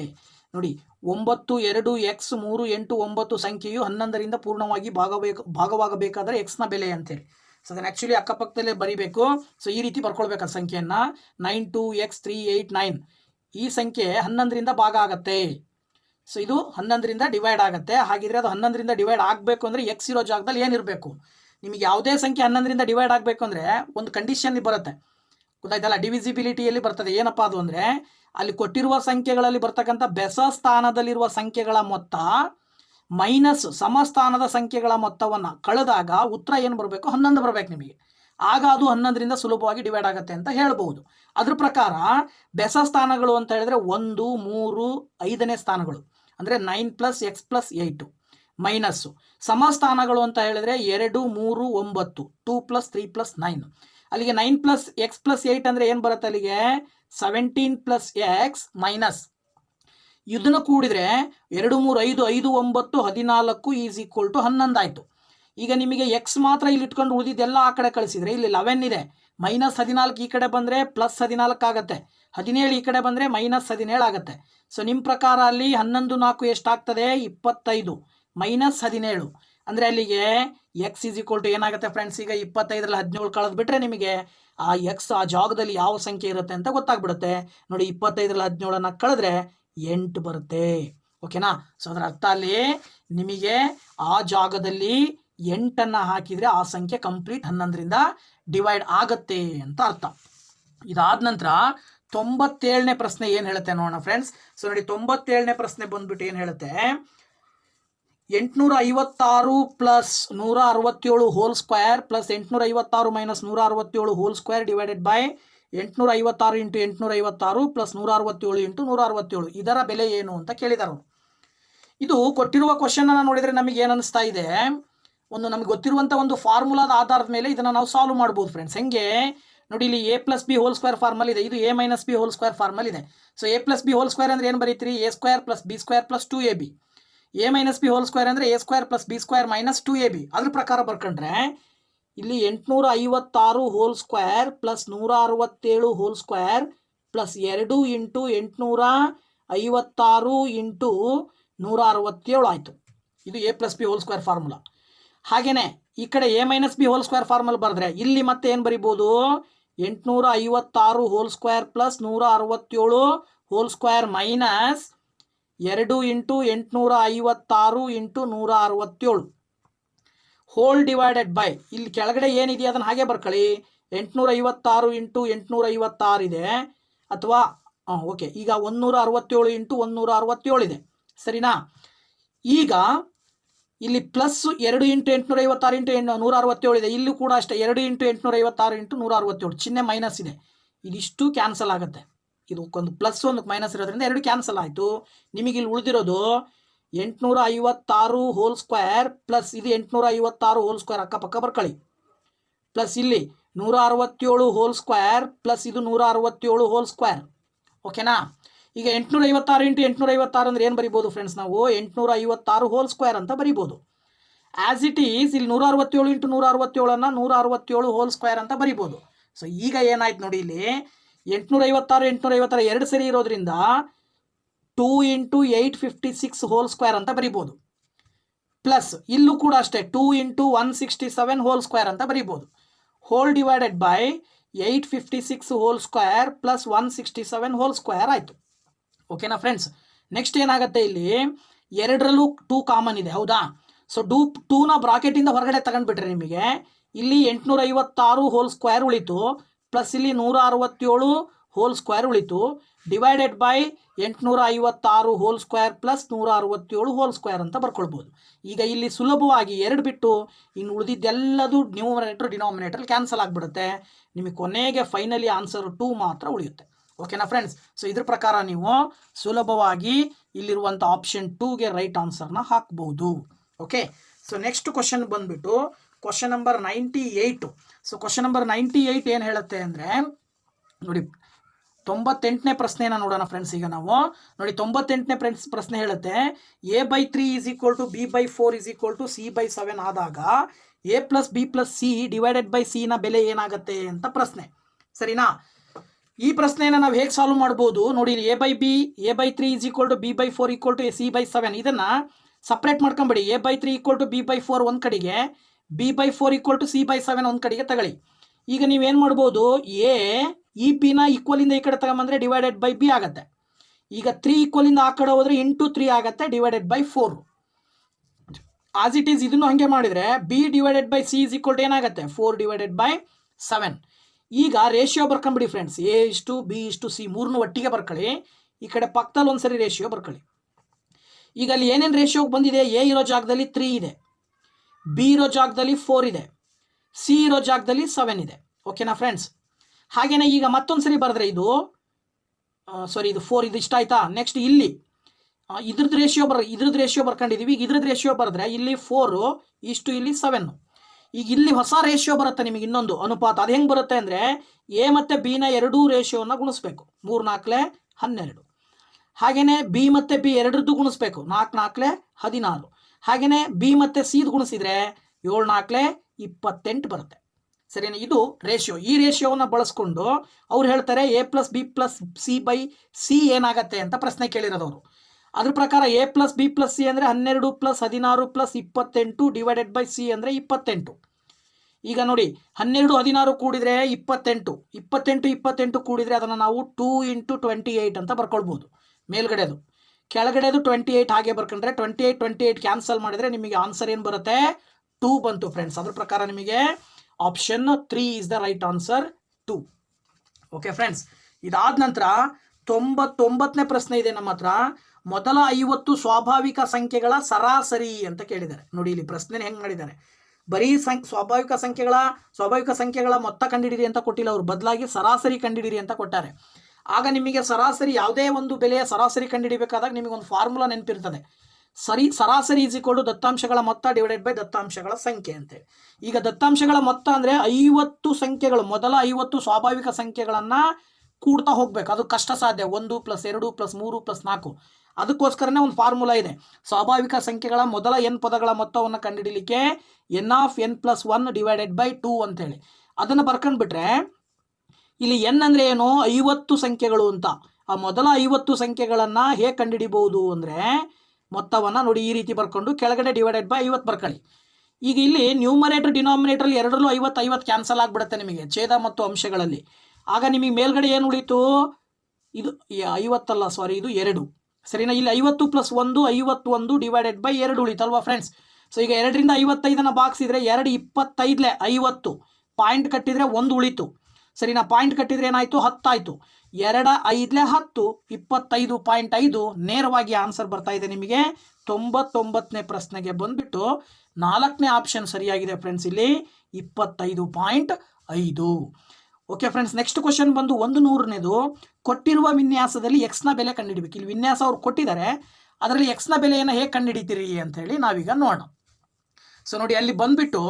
ನೋಡಿ, ಒಂಬತ್ತು, ಎರಡು, ಎಕ್ಸ್, ಮೂರು, ಎಂಟು, ಒಂಬತ್ತು ಸಂಖ್ಯೆಯು ಹನ್ನೊಂದರಿಂದ ಪೂರ್ಣವಾಗಿ ಭಾಗಬೇಕು, ಭಾಗವಾಗಬೇಕಾದರೆ ಎಕ್ಸ್ನ ಬೆಲೆ ಅಂತೇಳಿ ಸೊ ಅದನ್ನು ಆ್ಯಕ್ಚುಲಿ ಅಕ್ಕಪಕ್ಕದಲ್ಲೇ ಬರೀಬೇಕು. ಸೊ ಈ ರೀತಿ ಬರ್ಕೊಳ್ಬೇಕು ಆ ಸಂಖ್ಯೆಯನ್ನು. Nine, two, x, three, eight, nine. ಈ ಸಂಖ್ಯೆ ಹನ್ನೊಂದರಿಂದ ಭಾಗ ಆಗತ್ತೆ. ಸೊ ಇದು ಹನ್ನೊಂದರಿಂದ ಡಿವೈಡ್ ಆಗುತ್ತೆ. ಹಾಗಿದ್ರೆ ಅದು ಹನ್ನೊಂದರಿಂದ ಡಿವೈಡ್ ಆಗಬೇಕು ಅಂದರೆ ಎಕ್ಸ್ ಇರೋ ಜಾಗದಲ್ಲಿ ಏನಿರಬೇಕು? ನಿಮಗೆ ಯಾವುದೇ ಸಂಖ್ಯೆ ಹನ್ನೊಂದರಿಂದ ಡಿವೈಡ್ ಆಗಬೇಕು ಅಂದರೆ ಒಂದು ಕಂಡೀಷನ್ ಬರುತ್ತೆ. ಗೊತ್ತಾಯ್ತಲ್ಲ? ಡಿವಿಸಿಬಿಲಿಟಿಯಲ್ಲಿ ಬರ್ತದೆ. ಏನಪ್ಪಾ ಅದು ಅಂದರೆ ಅಲ್ಲಿ ಕೊಟ್ಟಿರುವ ಸಂಖ್ಯೆಗಳಲ್ಲಿ ಬರ್ತಕ್ಕಂಥ ಬೆಸ ಸ್ಥಾನದಲ್ಲಿರುವ ಸಂಖ್ಯೆಗಳ ಮೊತ್ತ ಮೈನಸ್ ಸಮಸ್ಥಾನದ ಸಂಖ್ಯೆಗಳ ಮೊತ್ತವನ್ನು ಕಳೆದಾಗ ಉತ್ತರ ಏನು ಬರಬೇಕು? ಹನ್ನೊಂದು ಬರಬೇಕು ನಿಮಗೆ. ಆಗ ಅದು ಹನ್ನೊಂದರಿಂದ ಸುಲಭವಾಗಿ ಡಿವೈಡ್ ಆಗುತ್ತೆ ಅಂತ ಹೇಳ್ಬೋದು. ಅದ್ರ ಪ್ರಕಾರ ಬೆಸ ಸ್ಥಾನಗಳು ಅಂತ ಹೇಳಿದ್ರೆ ಒಂದು, ಮೂರು, ಐದನೇ ಸ್ಥಾನಗಳು. ಅಂದರೆ nine plus x plus eight. Minus ಸಮಸ್ಥಾನಗಳು ಅಂತ ಹೇಳಿದ್ರೆ ಎರಡು, ಮೂರು, ಒಂಬತ್ತು. Two plus three plus nine. ಅಲ್ಲಿಗೆ nine plus x plus eight ಅಂದರೆ ಏನು ಬರುತ್ತೆ ಅಲ್ಲಿಗೆ? ಸೆವೆಂಟೀನ್ ಪ್ಲಸ್ ಎಕ್ಸ್ ಮೈನಸ್ ಇದನ್ನು ಕೂಡಿದ್ರೆ ಎರಡು ಮೂರು ಐದು ಐದು ಒಂಬತ್ತು ಹದಿನಾಲ್ಕು ಈಸ್ ಈಕ್ವಲ್ ಟು ಹನ್ನೊಂದು ಆಯಿತು. ಈಗ ನಿಮಗೆ ಎಕ್ಸ್ ಮಾತ್ರ ಇಲ್ಲಿ ಇಟ್ಕೊಂಡು ಉಳಿದಿದ್ದೆಲ್ಲ ಆ ಕಡೆ ಕಳಿಸಿದ್ರೆ, ಇಲ್ಲಿ ಲೆವೆನ್ ಇದೆ. ಮೈನಸ್ ಹದಿನಾಲ್ಕು ಈ ಕಡೆ ಬಂದರೆ ಪ್ಲಸ್ ಹದಿನಾಲ್ಕು ಆಗುತ್ತೆ. ಹದಿನೇಳು ಈ ಕಡೆ ಬಂದರೆ ಮೈನಸ್ ಹದಿನೇಳು ಆಗುತ್ತೆ. ಸೊ ನಿಮ್ಮ ಪ್ರಕಾರ ಅಲ್ಲಿ ಹನ್ನೊಂದು ನಾಲ್ಕು ಎಷ್ಟಾಗ್ತದೆ? ಇಪ್ಪತ್ತೈದು. ಮೈನಸ್ ಹದಿನೇಳು. ಅಂದರೆ ಅಲ್ಲಿಗೆ ಎಕ್ಸ್ ಈಸ್ ಈಕ್ವಲ್ ಟು ಏನಾಗುತ್ತೆ ಫ್ರೆಂಡ್ಸ್ ಈಗ ಇಪ್ಪತ್ತೈದರಲ್ಲಿ ಹದಿನೇಳು ಕಳೆದು ಬಿಟ್ಟರೆ ನಿಮಗೆ ಆ ಎಕ್ಸ್ ಆ ಜಾಗದಲ್ಲಿ ಯಾವ ಸಂಖ್ಯೆ ಇರುತ್ತೆ ಅಂತ ಗೊತ್ತಾಗ್ಬಿಡುತ್ತೆ. ನೋಡಿ, ಇಪ್ಪತ್ತೈದರಲ್ಲಿ ಹದಿನೇಳನ್ನು ಕಳೆದ್ರೆ ಎಂಟು ಬರುತ್ತೆ. ಓಕೆನಾ? ಸೊ ಅದರ ಅರ್ಥ ಅಲ್ಲಿ ನಿಮಗೆ ಆ ಜಾಗದಲ್ಲಿ ಎಂಟನ್ನು ಹಾಕಿದರೆ ಆ ಸಂಖ್ಯೆ ಕಂಪ್ಲೀಟ್ ಹನ್ನೊಂದರಿಂದ ಡಿವೈಡ್ ಆಗತ್ತೆ ಅಂತ ಅರ್ಥ. ಇದಾದ ನಂತರ ತೊಂಬತ್ತೇಳನೇ ಪ್ರಶ್ನೆ ಏನು ಹೇಳುತ್ತೆ ನೋಡೋಣ ಫ್ರೆಂಡ್ಸ್ ಸೊ ನೋಡಿ, ತೊಂಬತ್ತೇಳನೇ ಪ್ರಶ್ನೆ ಬಂದ್ಬಿಟ್ಟು ಏನು ಹೇಳುತ್ತೆ? ಎಂಟುನೂರ ಐವತ್ತಾರು ಪ್ಲಸ್ ನೂರ ಅರವತ್ತೇಳು ಹೋಲ್ ಸ್ಕ್ವೇರ್ ಪ್ಲಸ್ ಎಂಟುನೂರ ಐವತ್ತಾರು ಮೈನಸ್ ನೂರ ಅರವತ್ತೇಳು ಹೋಲ್ ಸ್ಕ್ವೇರ್ ಡಿವೈಡೆಡ್ ಬೈ ಎಂಟುನೂರ ಐವತ್ತಾರು ಇಂಟು ಎಂಟುನೂರ ಐವತ್ತಾರು ಪ್ಲಸ್ ನೂರ ಅರವತ್ತೇಳು ಇಂಟು ನೂರ ಅರವತ್ತೇಳು ಇದರ ಬೆಲೆ ಏನು ಅಂತ ಕೇಳಿದರು. ಇದು ಕೊಟ್ಟಿರುವ ಕ್ವಶನ್ ಅನ್ನು ನೋಡಿದರೆ ನಮಗೆ ಏನು ಅನಿಸ್ತಾ ಇದೆ? ಒಂದು ನಮಗೆ ಗೊತ್ತಿರುವಂಥ ಒಂದು ಫಾರ್ಮುಲಾದ ಆಧಾರದ ಮೇಲೆ ಇದನ್ನು ನಾವು ಸಾಲ್ವ್ ಮಾಡ್ಬೋದು ಫ್ರೆಂಡ್ಸ್ ಹೆಂಗೆ? ನೋಡಿ, ಇಲ್ಲಿ a plus b whole square formula ಇದೆ. ಇದು a minus b whole square formula ಇದೆ. So a plus b whole square ಅಂದ್ರೆ ಏನು ಬರೀತೀರಿ? A square plus b square plus two a b a minus b whole square ಅಂದರೆ a square plus b square minus two a b ಅದ್ರ ಪ್ರಕಾರ ಬರ್ಕೊಂಡ್ರೆ, ಇಲ್ಲಿ ಎಂಟುನೂರ ಐವತ್ತಾರು hole square plus ನೂರ ಅರವತ್ತೇಳು ಹೋಲ್ ಸ್ಕ್ವೇರ್ ಪ್ಲಸ್ ಎರಡು ಇಂಟು ಎಂಟುನೂರ ಐವತ್ತಾರು ಇಂಟು ನೂರ ಅರವತ್ತೇಳು ಆಯಿತು. ಇದು a plus b whole square formula ಹಾಗೆಯೇ ಈ ಕಡೆ a minus b whole square formula ಬರೆದ್ರೆ ಇಲ್ಲಿ ಮತ್ತೆ ಏನು ಬರಿಬೋದು? ಎಂಟುನೂರ ಐವತ್ತಾರು ಹೋಲ್ ಸ್ಕ್ವೇರ್ ಪ್ಲಸ್ ನೂರ ಅರವತ್ತೇಳು ಹೋಲ್ ಸ್ಕ್ವೇರ್ ಮೈನಸ್ ಎರಡು ಇಂಟು ಎಂಟುನೂರ ಐವತ್ತಾರು ಇಂಟು ನೂರ ಅರವತ್ತೇಳು. ಹೋಲ್ ಡಿವೈಡೆಡ್ ಬೈ ಇಲ್ಲಿ ಕೆಳಗಡೆ ಏನಿದೆ ಅದನ್ನು ಹಾಗೆ ಬರ್ಕೊಳ್ಳಿ. ಎಂಟುನೂರ ಐವತ್ತಾರು ಇಂಟು ಎಂಟುನೂರ ಐವತ್ತಾರು ಇದೆ. ಅಥವಾ ಹಾಂ ಓಕೆ, ಈಗ ಒಂದುನೂರ ಅರವತ್ತೇಳು ಇಂಟು ಒಂದುನೂರ ಅರವತ್ತೇಳು ಇದೆ. ಸರಿನಾ? ಈಗ ಇಲ್ಲಿ ಪ್ಲಸ್ ಎರಡು ಇಂಟು ಎಂಟುನೂರ ಐವತ್ತಾರು ಇಂಟು ಎಂಟು ನೂರ ಅರವತ್ತೇಳು ಇದೆ. ಇಲ್ಲೂ ಕೂಡ ಅಷ್ಟೇ ಎರಡು ಇಂಟು ಎಂಟುನೂರ ಐವತ್ತಾರು ಇಂಟು ನೂರ ಅರವತ್ತೇಳು. ಚಿಹ್ನೆ ಮೈನಸ್ ಇದೆ. ಇದಿಷ್ಟು ಕ್ಯಾನ್ಸಲ್ ಆಗುತ್ತೆ. ಇದು ಒಂದು ಪ್ಲಸ್ ಒಂದು ಮೈನಸ್ ಇರೋದ್ರಿಂದ ಎರಡು ಕ್ಯಾನ್ಸಲ್ ಆಯಿತು. ನಿಮಗೆ ಇಲ್ಲಿ ಉಳಿದಿರೋದು ಎಂಟುನೂರ ಐವತ್ತಾರು ಹೋಲ್ ಸ್ಕ್ವೇರ್ ಪ್ಲಸ್ ಇದು ಎಂಟುನೂರ ಐವತ್ತಾರು ಹೋಲ್ ಸ್ಕ್ವೇರ್ ಅಕ್ಕಪಕ್ಕ ಬರ್ಕೊಳ್ಳಿ ಪ್ಲಸ್ ಇಲ್ಲಿ ನೂರ ಅರವತ್ತೇಳು ಹೋಲ್ ಸ್ಕ್ವೇರ್ ಪ್ಲಸ್ ಇದು ನೂರ ಅರವತ್ತೇಳು ಹೋಲ್ ಸ್ಕ್ವೇರ್ ಓಕೆನಾ ಈಗ ಎಂಟುನೂರ ಐವತ್ತಾರು ಇಂಟು ಎಂಟುನೂರ ಐವತ್ತಾರು ಅಂದ್ರೆ ಏನು ಬರಿಬೋದು ಫ್ರೆಂಡ್ಸ್ ನಾವು? ಎಂಟುನೂರ ಐವತ್ತಾರು ಹೋಲ್ ಸ್ಕ್ವೇರ್ ಅಂತ ಬರಿಬೋದು. ಆ್ಯಸ್ ಇಟ್ ಈಸ್ ಇಲ್ಲಿ ನೂರ ಅರವತ್ತೇಳು ಇಂಟು ನೂರ ಅರವತ್ತೇಳನ್ನು ನೂರ ಅರವತ್ತೇಳು ಹೋಲ್ ಸ್ಕ್ವೇರ್ ಅಂತ ಬರಿಬೋದು. ಸೊ ಈಗ ಏನಾಯ್ತು ನೋಡಿ ಇಲ್ಲಿ? ಎಂಟುನೂರ ಐವತ್ತಾರು ಎಂಟುನೂರ ಐವತ್ತಾರು ಎರಡು ಸರಿ ಇರೋದ್ರಿಂದ two into eight fifty six whole square ಅಂತ ಬರಿಬೋದು. ಪ್ಲಸ್ ಇಲ್ಲೂ ಕೂಡ ಅಷ್ಟೇ two into one sixty seven whole square ಅಂತ ಬರಿಬೋದು. Whole divided by eight fifty six whole square plus one sixty seven whole square ಆಯಿತು ಓಕೆನಾ ಫ್ರೆಂಡ್ಸ್ ನೆಕ್ಸ್ಟ್ ಏನಾಗುತ್ತೆ ಇಲ್ಲಿ? ಎರಡರಲ್ಲೂ ಟೂ ಕಾಮನ್ ಇದೆ, ಹೌದಾ? ಸೊ ಡೂ ಟೂನ ಬ್ರಾಕೆಟಿಂದ ಹೊರಗಡೆ ತಗೊಂಡ್ಬಿಟ್ರೆ ನಿಮಗೆ ಇಲ್ಲಿ ಎಂಟುನೂರ ಐವತ್ತಾರು ಹೋಲ್ ಸ್ಕ್ವೇರ್ ಉಳಿತು. ಪ್ಲಸ್ ಇಲ್ಲಿ ನೂರ ಅರವತ್ತೇಳು ಹೋಲ್ ಸ್ಕ್ವೇರ್ ಉಳಿತು. ಡಿವೈಡೆಡ್ ಬೈ ಎಂಟುನೂರ ಐವತ್ತಾರು ಹೋಲ್ ಸ್ಕ್ವೇರ್ ಪ್ಲಸ್ ನೂರ ಅರವತ್ತೇಳು ಹೋಲ್ ಸ್ಕ್ವೇರ್ ಅಂತ ಬರ್ಕೊಳ್ಬೋದು. ಈಗ ಇಲ್ಲಿ ಸುಲಭವಾಗಿ ಎರಡು ಬಿಟ್ಟು ಇನ್ನು ಉಳಿದಿದ್ದೆಲ್ಲದು ನ್ಯೂಮರೇಟರ್ ಡಿನಾಮಿನೇಟರ್ ಕ್ಯಾನ್ಸಲ್ ಆಗಿಬಿಡುತ್ತೆ. ನಿಮಗೆ ಕೊನೆಗೆ ಫೈನಲಿ ಆನ್ಸರ್ ಟೂ ಮಾತ್ರ ಉಳಿಯುತ್ತೆ. ಓಕೆನಾ ಫ್ರೆಂಡ್ಸ್ ಸೊ ಇದ್ರ ಪ್ರಕಾರ ನೀವು ಸುಲಭವಾಗಿ ಇಲ್ಲಿರುವಂಥ ಆಪ್ಷನ್ ಟೂಗೆ ರೈಟ್ ಆನ್ಸರ್ನ ಹಾಕ್ಬೋದು. ಓಕೆ ಸೊ ನೆಕ್ಸ್ಟ್ ಕ್ವಶನ್ ಬಂದ್ಬಿಟ್ಟು question number ninety eight so question number ninety eight ಏನು ಹೇಳುತ್ತೆ ಅಂದರೆ, ನೋಡಿ, ತೊಂಬತ್ತೆಂಟನೇ ಪ್ರಶ್ನೆನ ನೋಡೋಣ ಫ್ರೆಂಡ್ಸ್ ಈಗ ನಾವು. ನೋಡಿ, ತೊಂಬತ್ತೆಂಟನೇ ಫ್ರೆಂಡ್ಸ್ ಪ್ರಶ್ನೆ ಹೇಳುತ್ತೆ a by three is equal to b by four is equal to c by seven ಆದಾಗ a plus b plus c divided by ಸಿನ ಬೆಲೆ ಏನಾಗುತ್ತೆ ಅಂತ ಪ್ರಶ್ನೆ. ಸರಿನಾ? ಈ ಪ್ರಶ್ನೆಯನ್ನು ನಾವು ಹೇಗೆ ಸಾಲ್ವ್ ಮಾಡ್ಬೋದು? ನೋಡಿ a by b a by three is equal to b by four equal to c by seven ಇದನ್ನು ಸಪ್ರೇಟ್ ಮಾಡ್ಕೊಂಬಿಡಿ. A by three equal to b by four ಒಂದು ಕಡೆಗೆ b by four equal to c by seven ಒಂದು ಕಡೆಗೆ ತಗೊಳ್ಳಿ. ಈಗ ನೀವೇನು ಮಾಡ್ಬೋದು? ಎ ಇ ಪಿನ ಈಕ್ವಲಿಂದ ಈ ಕಡೆ ತಗೊಂಬಂದ್ರೆ ಡಿವೈಡೆಡ್ ಬೈ ಬಿ ಆಗುತ್ತೆ. ಈಗ ತ್ರೀ ಈಕ್ವಲಿಂದ ಆ ಕಡೆ ಹೋದ್ರೆ ಇಂಟು ತ್ರೀ ಆಗುತ್ತೆ divided by four as it is ಇದನ್ನು ಹಾಗೆ ಮಾಡಿದರೆ b divided by c is equal to ಏನಾಗುತ್ತೆ? ಫೋರ್ ಡಿವೈಡೆಡ್ ಬೈ ಸೆವೆನ್ ಈಗ ರೇಷಿಯೋ ಬರ್ಕೊಂಬಿಡಿ ಫ್ರೆಂಡ್ಸ್ ಎ ಇಷ್ಟು ಬಿ ಇಷ್ಟು ಸಿ ಮೂರನ್ನು ಒಟ್ಟಿಗೆ ಬರ್ಕೊಳ್ಳಿ. ಈ ಕಡೆ ಪಕ್ಕದಲ್ಲಿ ಒಂದ್ಸರಿ ರೇಷಿಯೋ ಬರ್ಕೊಳ್ಳಿ. ಈಗ ಅಲ್ಲಿ ಏನೇನು ರೇಷಿಯೋಗೆ ಬಂದಿದೆ? ಎ ಇರೋ ಜಾಗದಲ್ಲಿ ತ್ರೀ ಇದೆ. ಬಿ ಇರೋ ಜಾಗದಲ್ಲಿ ಫೋರ್ ಇದೆ, ಸಿ ಇರೋ ಜಾಗದಲ್ಲಿ ಸೆವೆನ್ ಇದೆ. ಓಕೆನಾ ಫ್ರೆಂಡ್ಸ್ ಹಾಗೇನೆ ಈಗ ಮತ್ತೊಂದು ಸರಿ ಬರೆದ್ರೆ ಇದು ಸಾರಿ ಇದು ಫೋರ್ ಇದು ಇಷ್ಟ ಆಯ್ತಾ? ನೆಕ್ಸ್ಟ್ ಇಲ್ಲಿ ಇದ್ರದ್ದು ರೇಷಿಯೋ ಬರ್ ಇದ್ರದ್ದು ರೇಷಿಯೋ ಬರ್ಕೊಂಡಿದ್ದೀವಿ ಈಗ ಇದ್ರದ್ದು ರೇಷಿಯೋ ಬರೆದ್ರೆ ಇಲ್ಲಿ ಫೋರು ಇಷ್ಟು, ಇಲ್ಲಿ ಸೆವೆನ್ನು ಈಗ ಇಲ್ಲಿ ಹೊಸ ರೇಷಿಯೋ ಬರುತ್ತೆ ನಿಮಗೆ ಇನ್ನೊಂದು ಅನುಪಾತ. ಅದು ಹೆಂಗೆ ಬರುತ್ತೆ ಅಂದರೆ ಎ ಮತ್ತು ಬಿನ ಎರಡೂ ರೇಷಿಯೋನ ಗುಣಿಸ್ಬೇಕು. ಮೂರು ನಾಲ್ಕಲೆ ಹನ್ನೆರಡು. ಹಾಗೆಯೇ ಬಿ ಮತ್ತು ಬಿ ಎರಡರದ್ದು ಗುಣಿಸ್ಬೇಕು. ನಾಲ್ಕು ನಾಲ್ಕಲೆ ಹದಿನಾರು. ಹಾಗೆಯೇ ಬಿ ಮತ್ತು ಸಿದು ಗುಣಿಸಿದರೆ ಏಳು ನಾಲ್ಕಲೆ ಇಪ್ಪತ್ತೆಂಟು ಬರುತ್ತೆ. ಸರಿನಾ? ಇದು ರೇಷಿಯೋ ಈ ರೇಷಿಯೋವನ್ನು ಬಳಸ್ಕೊಂಡು ಅವ್ರು ಹೇಳ್ತಾರೆ a plus b plus c by c ಏನಾಗತ್ತೆ ಅಂತ ಪ್ರಶ್ನೆ ಕೇಳಿರೋದವರು. ಅದ್ರ ಪ್ರಕಾರ a plus b plus c ಅಂದರೆ ಹನ್ನೆರಡು ಪ್ಲಸ್ ಹದಿನಾರು ಪ್ಲಸ್ ಇಪ್ಪತ್ತೆಂಟು ಡಿವೈಡೆಡ್ ಬೈ ಸಿ ಅಂದರೆ ಇಪ್ಪತ್ತೆಂಟು. ಈಗ ನೋಡಿ, ಹನ್ನೆರಡು ಹದಿನಾರು ಕೂಡಿದರೆ ಇಪ್ಪತ್ತೆಂಟು. ಇಪ್ಪತ್ತೆಂಟು ಇಪ್ಪತ್ತೆಂಟು ಕೂಡಿದರೆ ಅದನ್ನು ನಾವು ಟೂ ಇಂಟು ಟ್ವೆಂಟಿ ಏಯ್ಟ್ ಅಂತ ಬರ್ಕೊಳ್ಬೋದು. ಮೇಲ್ಗಡೆದು. ಕೆಳಗಡೆದು ಟ್ವೆಂಟಿ ಏಯ್ಟ್ ಹಾಗೆ ಬರ್ಕೊಂಡ್ರೆ twenty eight twenty eight cancel ಮಾಡಿದರೆ ನಿಮಗೆ ಆನ್ಸರ್ ಏನು ಬರುತ್ತೆ? ಟೂ ಬಂತು ಫ್ರೆಂಡ್ಸ್ ಅದ್ರ ಪ್ರಕಾರ ನಿಮಗೆ option three is the right answer too okay friends ಇದಾದ ನಂತರ ತೊಂಬತ್ತೊಂಬತ್ತನೇ ಪ್ರಶ್ನೆ ಇದೆ ನಮ್ಮ ಹತ್ರ. ಮೊದಲ ಐವತ್ತು ಸ್ವಾಭಾವಿಕ ಸಂಖ್ಯೆಗಳ ಸರಾಸರಿ ಅಂತ ಕೇಳಿದ್ದಾರೆ. ನೋಡಿ ಇಲ್ಲಿ ಪ್ರಶ್ನೆ ಹೆಂಗೆ ಮಾಡಿದ್ದಾರೆ. ಬರೀ ಸಂ ಸ್ವಾಭಾವಿಕ ಸಂಖ್ಯೆಗಳ ಸ್ವಾಭಾವಿಕ ಸಂಖ್ಯೆಗಳ ಮೊತ್ತ ಕಂಡಿಡಿರಿ ಅಂತ ಕೊಟ್ಟಿಲ್ಲ. ಅವರು ಬದಲಾಗಿ ಸರಾಸರಿ ಕಂಡಿಡಿರಿ ಅಂತ ಕೊಟ್ಟಾರೆ. ಆಗ ನಿಮಗೆ ಸರಾಸರಿ ಯಾವುದೇ ಒಂದು ಬೆಲೆಯ ಸರಾಸರಿ ಕಂಡುಹಿಡಿಬೇಕಾದಾಗ ಒಂದು ಫಾರ್ಮುಲಾ ನೆನಪಿರ್ತದೆ. ಸರಿ, ಸರಾಸರಿ ಈಸ್ ದತ್ತಾಂಶಗಳ ಮೊತ್ತ ಡಿವೈಡೆಡ್ ಬೈ ದತ್ತಾಂಶಗಳ ಸಂಖ್ಯೆ ಅಂತೇಳಿ ಈಗ ದತ್ತಾಂಶಗಳ ಮೊತ್ತ ಅಂದರೆ ಐವತ್ತು ಸಂಖ್ಯೆಗಳು, ಮೊದಲ ಐವತ್ತು ಸ್ವಾಭಾವಿಕ ಸಂಖ್ಯೆಗಳನ್ನು ಕೂಡ್ತಾ ಹೋಗ್ಬೇಕು. ಅದು ಕಷ್ಟ ಸಾಧ್ಯ. ಒಂದು ಪ್ಲಸ್ ಎರಡು ಪ್ಲಸ್ ಮೂರು ಪ್ಲಸ್ ನಾಲ್ಕು. ಅದಕ್ಕೋಸ್ಕರನೇ ಒಂದು ಫಾರ್ಮುಲಾ ಇದೆ. ಸ್ವಾಭಾವಿಕ ಸಂಖ್ಯೆಗಳ ಮೊದಲ ಎನ್ ಪದಗಳ ಮೊತ್ತವನ್ನು ಕಂಡುಹಿಡಲಿಕ್ಕೆ n of n plus one divided by two ಅಂತೇಳಿ ಅದನ್ನು ಬರ್ಕೊಂಡ್ಬಿಟ್ರೆ ಇಲ್ಲಿ ಎನ್ ಅಂದ್ರೆ ಏನು? ಐವತ್ತು ಸಂಖ್ಯೆಗಳು ಅಂತ. ಆ ಮೊದಲ ಐವತ್ತು ಸಂಖ್ಯೆಗಳನ್ನು ಹೇಗೆ ಕಂಡುಹಿಡಿಬಹುದು ಅಂದರೆ ಮೊತ್ತವನ್ನು ನೋಡಿ ಈ ರೀತಿ ಬರ್ಕೊಂಡು ಕೆಳಗಡೆ ಡಿವೈಡೆಡ್ ಬೈ ಐವತ್ತು ಬರ್ಕೊಳ್ಳಿ. ಈಗ ಇಲ್ಲಿ ನ್ಯೂಮರೇಟರ್ ಡಿನಾಮಿನೇಟರ್ ಎರಡರಲ್ಲೂ ಐವತ್ತು ಐವತ್ತು ಕ್ಯಾನ್ಸಲ್ ಆಗಿಬಿಡುತ್ತೆ ನಿಮಗೆ, ಛೇದ ಮತ್ತು ಅಂಶಗಳಲ್ಲಿ. ಆಗ ನಿಮಗೆ ಮೇಲ್ಗಡೆ ಏನು ಉಳಿತು? ಇದು ಐವತ್ತಲ್ಲ ಸಾರಿ ಇದು ಎರಡು. ಸರಿನಾ? ಇಲ್ಲಿ ಐವತ್ತು ಪ್ಲಸ್ ಒಂದು, ಐವತ್ತೊಂದು ಡಿವೈಡೆಡ್ ಬೈ ಎರಡು ಉಳಿತಲ್ವಾ ಫ್ರೆಂಡ್ಸ್ ಸೊ ಈಗ ಎರಡರಿಂದ ಐವತ್ತೈದನ್ನು ಬಾಕ್ಸಿದ್ರೆ ಎರಡು ಇಪ್ಪತ್ತೈದಲೆ ಐವತ್ತು. ಪಾಯಿಂಟ್ ಕಟ್ಟಿದರೆ ಒಂದು ಉಳಿತು. ಸರಿನಾ ಪಾಯಿಂಟ್ ಕಟ್ಟಿದ್ರೆ ಏನಾಯಿತು? ಹತ್ತಾಯಿತು. ಎರಡ ಐದ್ಲೆ ಹತ್ತು, ಇಪ್ಪತ್ತೈದು ಪಾಯಿಂಟ್ ಐದು ನೇರವಾಗಿ ಆನ್ಸರ್ ಬರ್ತಾ ಇದೆ ನಿಮಗೆ. ತೊಂಬತ್ತೊಂಬತ್ತನೇ ಪ್ರಶ್ನೆಗೆ ಬಂದ್ಬಿಟ್ಟು ನಾಲ್ಕನೇ ಆಪ್ಷನ್ ಸರಿಯಾಗಿದೆ ಫ್ರೆಂಡ್ಸ್ ಇಲ್ಲಿ ಇಪ್ಪತ್ತೈದು ಪಾಯಿಂಟ್ ಐದು. ಓಕೆ ಫ್ರೆಂಡ್ಸ್ ನೆಕ್ಸ್ಟ್ ಕ್ವಶನ್ ಬಂದು ಒಂದು ನೂರನೇದು. ಕೊಟ್ಟಿರುವ ವಿನ್ಯಾಸದಲ್ಲಿ ಎಕ್ಸ್ನ ಬೆಲೆ ಕಂಡುಹಿಡಬೇಕು. ಇಲ್ಲಿ ವಿನ್ಯಾಸ ಅವ್ರು ಕೊಟ್ಟಿದ್ದಾರೆ. ಅದರಲ್ಲಿ ಎಕ್ಸ್ನ ಬೆಲೆಯನ್ನು ಹೇಗೆ ಕಂಡುಹಿಡಿತೀರಿ ಅಂತ ಹೇಳಿ ನಾವೀಗ ನೋಡೋಣ. ಸೊ ನೋಡಿ, ಅಲ್ಲಿ ಬಂದ್ಬಿಟ್ಟು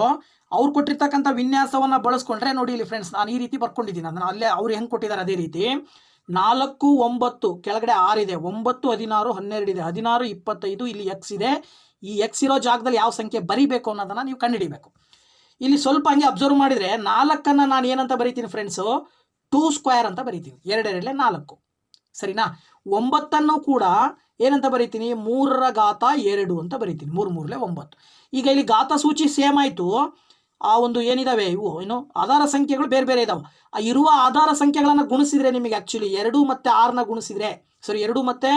ಅವ್ರು ಕೊಟ್ಟಿರ್ತಕ್ಕಂಥ ವಿನ್ಯಾಸವನ್ನು ಬಳಸ್ಕೊಂಡ್ರೆ ನೋಡಿ ಇಲ್ಲಿ ಫ್ರೆಂಡ್ಸ್ ನಾನು ಈ ರೀತಿ ಬರ್ಕೊಂಡಿದ್ದೀನಿ. ಅದನ್ನು ಅಲ್ಲೇ ಅವ್ರು ಹೆಂಗೆ ಕೊಟ್ಟಿದ್ದಾರೆ ಅದೇ ರೀತಿ. ನಾಲ್ಕು, ಒಂಬತ್ತು, ಕೆಳಗಡೆ ಆರಿದೆ ಒಂಬತ್ತು, ಹದಿನಾರು, ಹನ್ನೆರಡು ಇದೆ. ಹದಿನಾರು, ಇಪ್ಪತ್ತೈದು, ಇಲ್ಲಿ ಎಕ್ಸ್ ಇದೆ. ಈ ಎಕ್ಸ್ ಇರೋ ಜಾಗದಲ್ಲಿ ಯಾವ ಸಂಖ್ಯೆ ಬರಿಬೇಕು ಅನ್ನೋದನ್ನು ನೀವು ಕಂಡುಹಿಡಿಬೇಕು. ಇಲ್ಲಿ ಸ್ವಲ್ಪ ಹಂಗೆ ಅಬ್ಸರ್ವ್ ಮಾಡಿದರೆ ನಾಲ್ಕನ್ನು ನಾನು ಏನಂತ ಬರಿತೀನಿ ಫ್ರೆಂಡ್ಸು ಟೂ ಸ್ಕ್ವೇರ್ ಅಂತ ಬರಿತೀನಿ. ಎರಡೆರಡಲೆ ನಾಲ್ಕು. ಸರಿನಾ? ಒಂಬತ್ತನ್ನು ಕೂಡ ಏನಂತ ಬರಿತೀನಿ? ಮೂರರ ಘಾತ ಎರಡು ಅಂತ ಬರಿತೀನಿ. ಮೂರು, ಮೂರಲೆ ಒಂಬತ್ತು. ಈಗ ಇಲ್ಲಿ ಘಾತ ಸೂಚಿ ಸೇಮ್ ಆಯಿತು. ಆ ಒಂದು ಏನಿದಾವೆ? ಇವು ಏನು? ಆಧಾರ ಸಂಖ್ಯೆಗಳು ಬೇರೆ ಬೇರೆ ಇದಾವೆ. ಆ ಇರುವ ಆಧಾರ ಸಂಖ್ಯೆಗಳನ್ನು ಗುಣಿಸಿದ್ರೆ ನಿಮಗೆ ಆ್ಯಕ್ಚುಲಿ ಎರಡು ಮತ್ತು ಆರನ್ನ ಗುಣಿಸಿದ್ರೆ ಸರಿ ಎರಡು ಮತ್ತು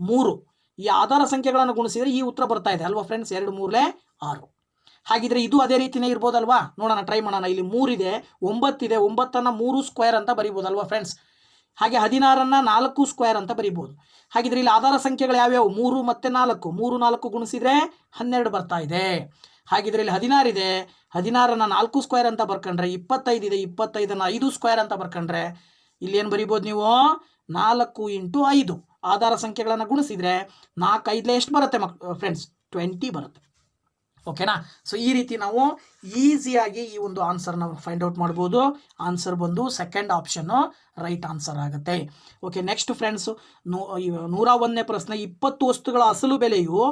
ಮೂರು. ಈ ಆಧಾರ ಸಂಖ್ಯೆಗಳನ್ನು ಗುಣಿಸಿದ್ರೆ ಈ ಉತ್ತರ ಬರ್ತಾ ಇದೆ ಅಲ್ವಾ ಫ್ರೆಂಡ್ಸ್ ಎರಡು ಮೂರಲೇ ಆರು. ಹಾಗಿದ್ರೆ ಇದು ಅದೇ ರೀತಿನೇ ಇರ್ಬೋದಲ್ವಾ? ನೋಡೋಣ ಟ್ರೈ ಮಾಡೋಣ. ಇಲ್ಲಿ ಮೂರಿದೆ ಒಂಬತ್ತಿದೆ ಒಂಬತ್ತನ್ನು ಮೂರು ಸ್ಕ್ವೇರ್ ಅಂತ ಬರಿಬೋದಲ್ವಾ ಫ್ರೆಂಡ್ಸ್ ಹಾಗೆ ಹದಿನಾರನ್ನು ನಾಲ್ಕು ಸ್ಕ್ವೇರ್ ಅಂತ ಬರಿಬೋದು. ಹಾಗಿದ್ರೆ ಇಲ್ಲಿ ಆಧಾರ ಸಂಖ್ಯೆಗಳು ಯಾವ್ಯಾವು? ಮೂರು ಮತ್ತು ನಾಲ್ಕು. ಮೂರು, ನಾಲ್ಕು ಗುಣಿಸಿದ್ರೆ ಹನ್ನೆರಡು ಬರ್ತಾ ಇದೆ. ಹಾಗಿದ್ರೆ ಇಲ್ಲಿ ಹದಿನಾರಿದೆ ಹದಿನಾರನ್ನು ನಾಲ್ಕು ಸ್ಕ್ವೇರ್ ಅಂತ ಬರ್ಕೊಂಡ್ರೆ, ಇಪ್ಪತ್ತೈದು ಇದೆ. ಇಪ್ಪತ್ತೈದನ್ನು ಐದು ಸ್ಕ್ವೇರ್ ಅಂತ ಬರ್ಕೊಂಡ್ರೆ, ಇಲ್ಲಿ ಏನು ಬರಿಬೋದು ನೀವು? ನಾಲ್ಕು ಇಂಟು ಐದು. ಆಧಾರ ಸಂಖ್ಯೆಗಳನ್ನು ಗುಣಿಸಿದ್ರೆ ನಾಲ್ಕು ಐದಲೇ ಎಷ್ಟು ಬರುತ್ತೆ ಮಕ್ ಫ್ರೆಂಡ್ಸ್ ಟ್ವೆಂಟಿ ಬರುತ್ತೆ. ಓಕೆನಾ ಸೊ ಈ ರೀತಿ ನಾವು ಈಸಿಯಾಗಿ ಈ ಒಂದು ಆನ್ಸರ್ ನಾವು ಫೈಂಡ್ ಔಟ್ ಮಾಡ್ಬೋದು. ಆನ್ಸರ್ ಬಂದು ಸೆಕೆಂಡ್ ಆಪ್ಷನ್ನು ರೈಟ್ ಆನ್ಸರ್ ಆಗುತ್ತೆ. ಓಕೆ ನೆಕ್ಸ್ಟ್ ಫ್ರೆಂಡ್ಸು ನೂರ ಒಂದನೇ ಪ್ರಶ್ನೆ, ಇಪ್ಪತ್ತು ವಸ್ತುಗಳ ಅಸಲು ಬೆಲೆಯು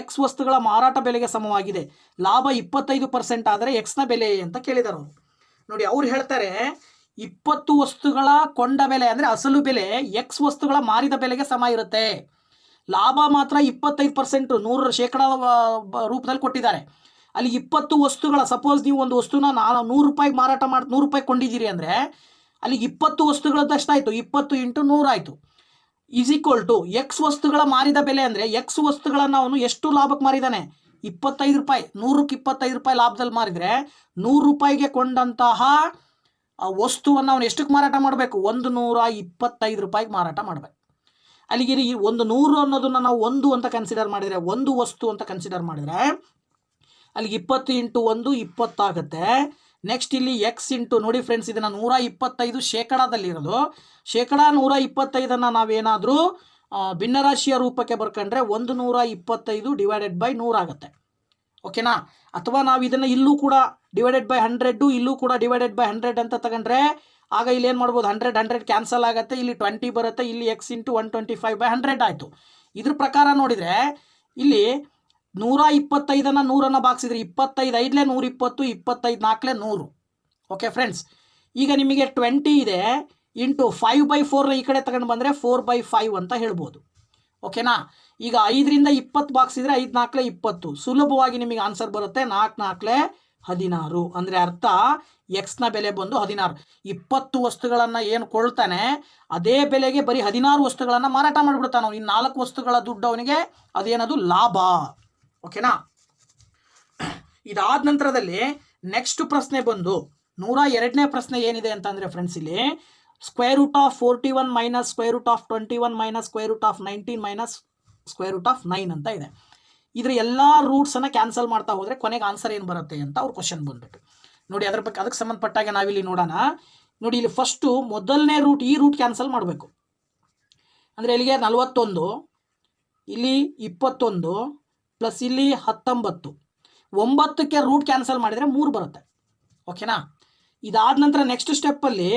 ಎಕ್ಸ್ ವಸ್ತುಗಳ ಮಾರಾಟ ಬೆಲೆಗೆ ಸಮವಾಗಿದೆ. ಲಾಭ ಇಪ್ಪತ್ತೈದು ಪರ್ಸೆಂಟ್ ಆದರೆ ಎಕ್ಸ್ನ ಬೆಲೆ ಅಂತ ಕೇಳಿದರು ನೋಡಿ, ಅವ್ರು ಹೇಳ್ತಾರೆ, ಇಪ್ಪತ್ತು ವಸ್ತುಗಳ ಕೊಂಡ ಬೆಲೆ ಅಂದರೆ ಅಸಲು ಬೆಲೆ ಎಕ್ಸ್ ವಸ್ತುಗಳ ಮಾರಿದ ಬೆಲೆಗೆ ಸಮ ಇರುತ್ತೆ. ಲಾಭ ಮಾತ್ರ ಇಪ್ಪತ್ತೈದು ಪರ್ಸೆಂಟ್ ನೂರರ ಶೇಕಡ ರೂಪದಲ್ಲಿ ಕೊಟ್ಟಿದ್ದಾರೆ. ಅಲ್ಲಿ ಇಪ್ಪತ್ತು ವಸ್ತುಗಳ ಸಪೋಸ್ ನೀವು ಒಂದು ವಸ್ತುನ ನಾನು ನೂರು ರೂಪಾಯಿಗೆ ಮಾರಾಟ ಮಾಡಿ, ನೂರು ರೂಪಾಯಿ ಕೊಂಡಿದ್ದೀರಿ ಅಂದರೆ, ಅಲ್ಲಿ ಇಪ್ಪತ್ತು ವಸ್ತುಗಳದ್ದಷ್ಟಾಯಿತು ಇಪ್ಪತ್ತು ಇಂಟು ನೂರಾಯಿತು ಈಸ್ ಈಕ್ವಲ್ ಟು ಎಕ್ಸ್ ವಸ್ತುಗಳ ಮಾರಿದ ಬೆಲೆ ಅಂದರೆ ಎಕ್ಸ್ ವಸ್ತುಗಳನ್ನು ಅವನು ಎಷ್ಟು ಲಾಭಕ್ಕೆ ಮಾರಿದ್ದಾನೆ ಇಪ್ಪತ್ತೈದು ರೂಪಾಯಿ. ನೂರಕ್ಕೆ ಇಪ್ಪತ್ತೈದು ರೂಪಾಯಿ ಲಾಭದಲ್ಲಿ ಮಾರಿದರೆ, ನೂರು ರೂಪಾಯಿಗೆ ಕೊಂಡಂತಹ ವಸ್ತುವನ್ನು ಅವನು ಎಷ್ಟಕ್ಕೆ ಮಾರಾಟ ಮಾಡಬೇಕು? ಒಂದು ನೂರ ಇಪ್ಪತ್ತೈದು ರೂಪಾಯಿಗೆ ಮಾರಾಟ ಮಾಡಬೇಕು. ಅಲ್ಲಿಗೆ ಒಂದು ನೂರು ಅನ್ನೋದನ್ನು ನಾವು ಒಂದು ಅಂತ ಕನ್ಸಿಡರ್ ಮಾಡಿದರೆ, ಒಂದು ವಸ್ತು ಅಂತ ಕನ್ಸಿಡರ್ ಮಾಡಿದರೆ, ಅಲ್ಲಿಗೆ ಇಪ್ಪತ್ತು ಇಂಟು ಒಂದು ಇಪ್ಪತ್ತಾಗುತ್ತೆ. ನೆಕ್ಸ್ಟ್ ಇಲ್ಲಿ ಎಕ್ಸ್ ಇಂಟು, ನೋಡಿ ಫ್ರೆಂಡ್ಸ್ ಇದನ್ನು ನೂರ ಇಪ್ಪತ್ತೈದು ಶೇಕಡಾದಲ್ಲಿರೋದು ಶೇಕಡ ನೂರ ಇಪ್ಪತ್ತೈದನ್ನು ನಾವೇನಾದರೂ ಭಿನ್ನರಾಶಿಯ ರೂಪಕ್ಕೆ ಬರ್ಕೊಂಡ್ರೆ ಒಂದು ನೂರ ಇಪ್ಪತ್ತೈದು ಡಿವೈಡೆಡ್ ಬೈ ನೂರಾಗುತ್ತೆ ಓಕೆನಾ ಅಥವಾ ನಾವು ಇದನ್ನು ಇಲ್ಲೂ ಕೂಡ ಡಿವೈಡೆಡ್ ಬೈ ಹಂಡ್ರೆಡ್ಡು ಇಲ್ಲೂ ಕೂಡ ಡಿವೈಡೆಡ್ ಬೈ ಹಂಡ್ರೆಡ್ ಅಂತ ತಗೊಂಡ್ರೆ ಆಗ ಇಲ್ಲಿ ಏನು ಮಾಡ್ಬೋದು? ಹಂಡ್ರೆಡ್ ಹಂಡ್ರೆಡ್ ಕ್ಯಾನ್ಸಲ್ ಆಗುತ್ತೆ, ಇಲ್ಲಿ ಟ್ವೆಂಟಿ ಬರುತ್ತೆ, ಇಲ್ಲಿ x into one twenty five by hundred ಆಯಿತು. ಇದ್ರ ಪ್ರಕಾರ ನೋಡಿದರೆ, ಇಲ್ಲಿ ನೂರ ಇಪ್ಪತ್ತೈದನ್ನು ನೂರನ್ನು ಬಾಕ್ಸಿದ್ರೆ. ಇಪ್ಪತ್ತೈದು ಐದಲೇ ನೂರ ಇಪ್ಪತ್ತು ಇಪ್ಪತ್ತೈದು ನಾಲ್ಕಲೇ ನೂರು. ಓಕೆ ಫ್ರೆಂಡ್ಸ್ ಈಗ ನಿಮಗೆ ಟ್ವೆಂಟಿ ಇದೆ ಇಂಟು ಫೈವ್ ಬೈ ಫೋರ್ನ ಈ ಕಡೆ ತಗೊಂಡು ಬಂದರೆ ಫೋರ್ ಬೈ ಫೈವ್ ಅಂತ ಹೇಳ್ಬೋದು. ಓಕೆನಾ ಈಗ ಐದರಿಂದ ಇಪ್ಪತ್ತು ಬಾಕ್ಸಿದ್ರೆ ಐದು ನಾಲ್ಕಲೇ ಇಪ್ಪತ್ತು. ಸುಲಭವಾಗಿ ನಿಮಗೆ ಆನ್ಸರ್ ಬರುತ್ತೆ ನಾಲ್ಕು ನಾಲ್ಕಲೇ ಹದಿನಾರು. ಅಂದರೆ ಅರ್ಥ ಎಕ್ಸ್ನ ಬೆಲೆ ಬಂದು ಹದಿನಾರು. ಇಪ್ಪತ್ತು ವಸ್ತುಗಳನ್ನು ಏನು ಕೊಳ್ತಾನೆ, ಅದೇ ಬೆಲೆಗೆ ಬರೀ ಹದಿನಾರು ವಸ್ತುಗಳನ್ನು ಮಾರಾಟ ಮಾಡಿಬಿಡ್ತಾನೆ ಅವನು. ನಾಲ್ಕು ವಸ್ತುಗಳ ದುಡ್ಡು ಅವನಿಗೆ, ಅದೇನದು? ಲಾಭ. ಓಕೆನಾ? ಇದಾದ ನಂತರದಲ್ಲಿ ನೆಕ್ಸ್ಟ್ ಪ್ರಶ್ನೆ ಬಂದು, ನೂರ ಎರಡನೇ ಪ್ರಶ್ನೆ ಏನಿದೆ ಅಂತಂದರೆ ಫ್ರೆಂಡ್ಸ್ ಇಲ್ಲಿ square root of forty one minus square root of twenty one minus square root of nineteen minus square root of nine ಅಂತ ಇದೆ. ಇದ್ರ ಎಲ್ಲ ರೂಟ್ಸನ್ನು ಕ್ಯಾನ್ಸಲ್ ಮಾಡ್ತಾ ಹೋದರೆ ಕೊನೆಗೆ ಆನ್ಸರ್ ಏನು ಬರುತ್ತೆ ಅಂತ ಅವ್ರು ಕ್ವಶನ್ ಬಂದ್ಬಿಟ್ಟು. ನೋಡಿ ಅದ್ರ ಬಗ್ಗೆ ಅದಕ್ಕೆ ಸಂಬಂಧಪಟ್ಟಾಗ ನಾವಿಲ್ಲಿ ನೋಡೋಣ. ನೋಡಿ ಇಲ್ಲಿ ಫಸ್ಟು ಮೊದಲನೇ ರೂಟ್ ಈ ರೂಟ್ ಕ್ಯಾನ್ಸಲ್ ಮಾಡಬೇಕು. ಅಂದರೆ ಇಲ್ಲಿಗೆ ನಲವತ್ತೊಂದು, ಇಲ್ಲಿ ಇಪ್ಪತ್ತೊಂದು ಪ್ಲಸ್ ಇಲ್ಲಿ ಹತ್ತೊಂಬತ್ತು. ಒಂಬತ್ತಕ್ಕೆ ರೂಟ್ ಕ್ಯಾನ್ಸಲ್ ಮಾಡಿದರೆ ಮೂರು ಬರುತ್ತೆ. ಓಕೆನಾ ಇದಾದ ನಂತರ ನೆಕ್ಸ್ಟ್ ಸ್ಟೆಪ್ಪಲ್ಲಿ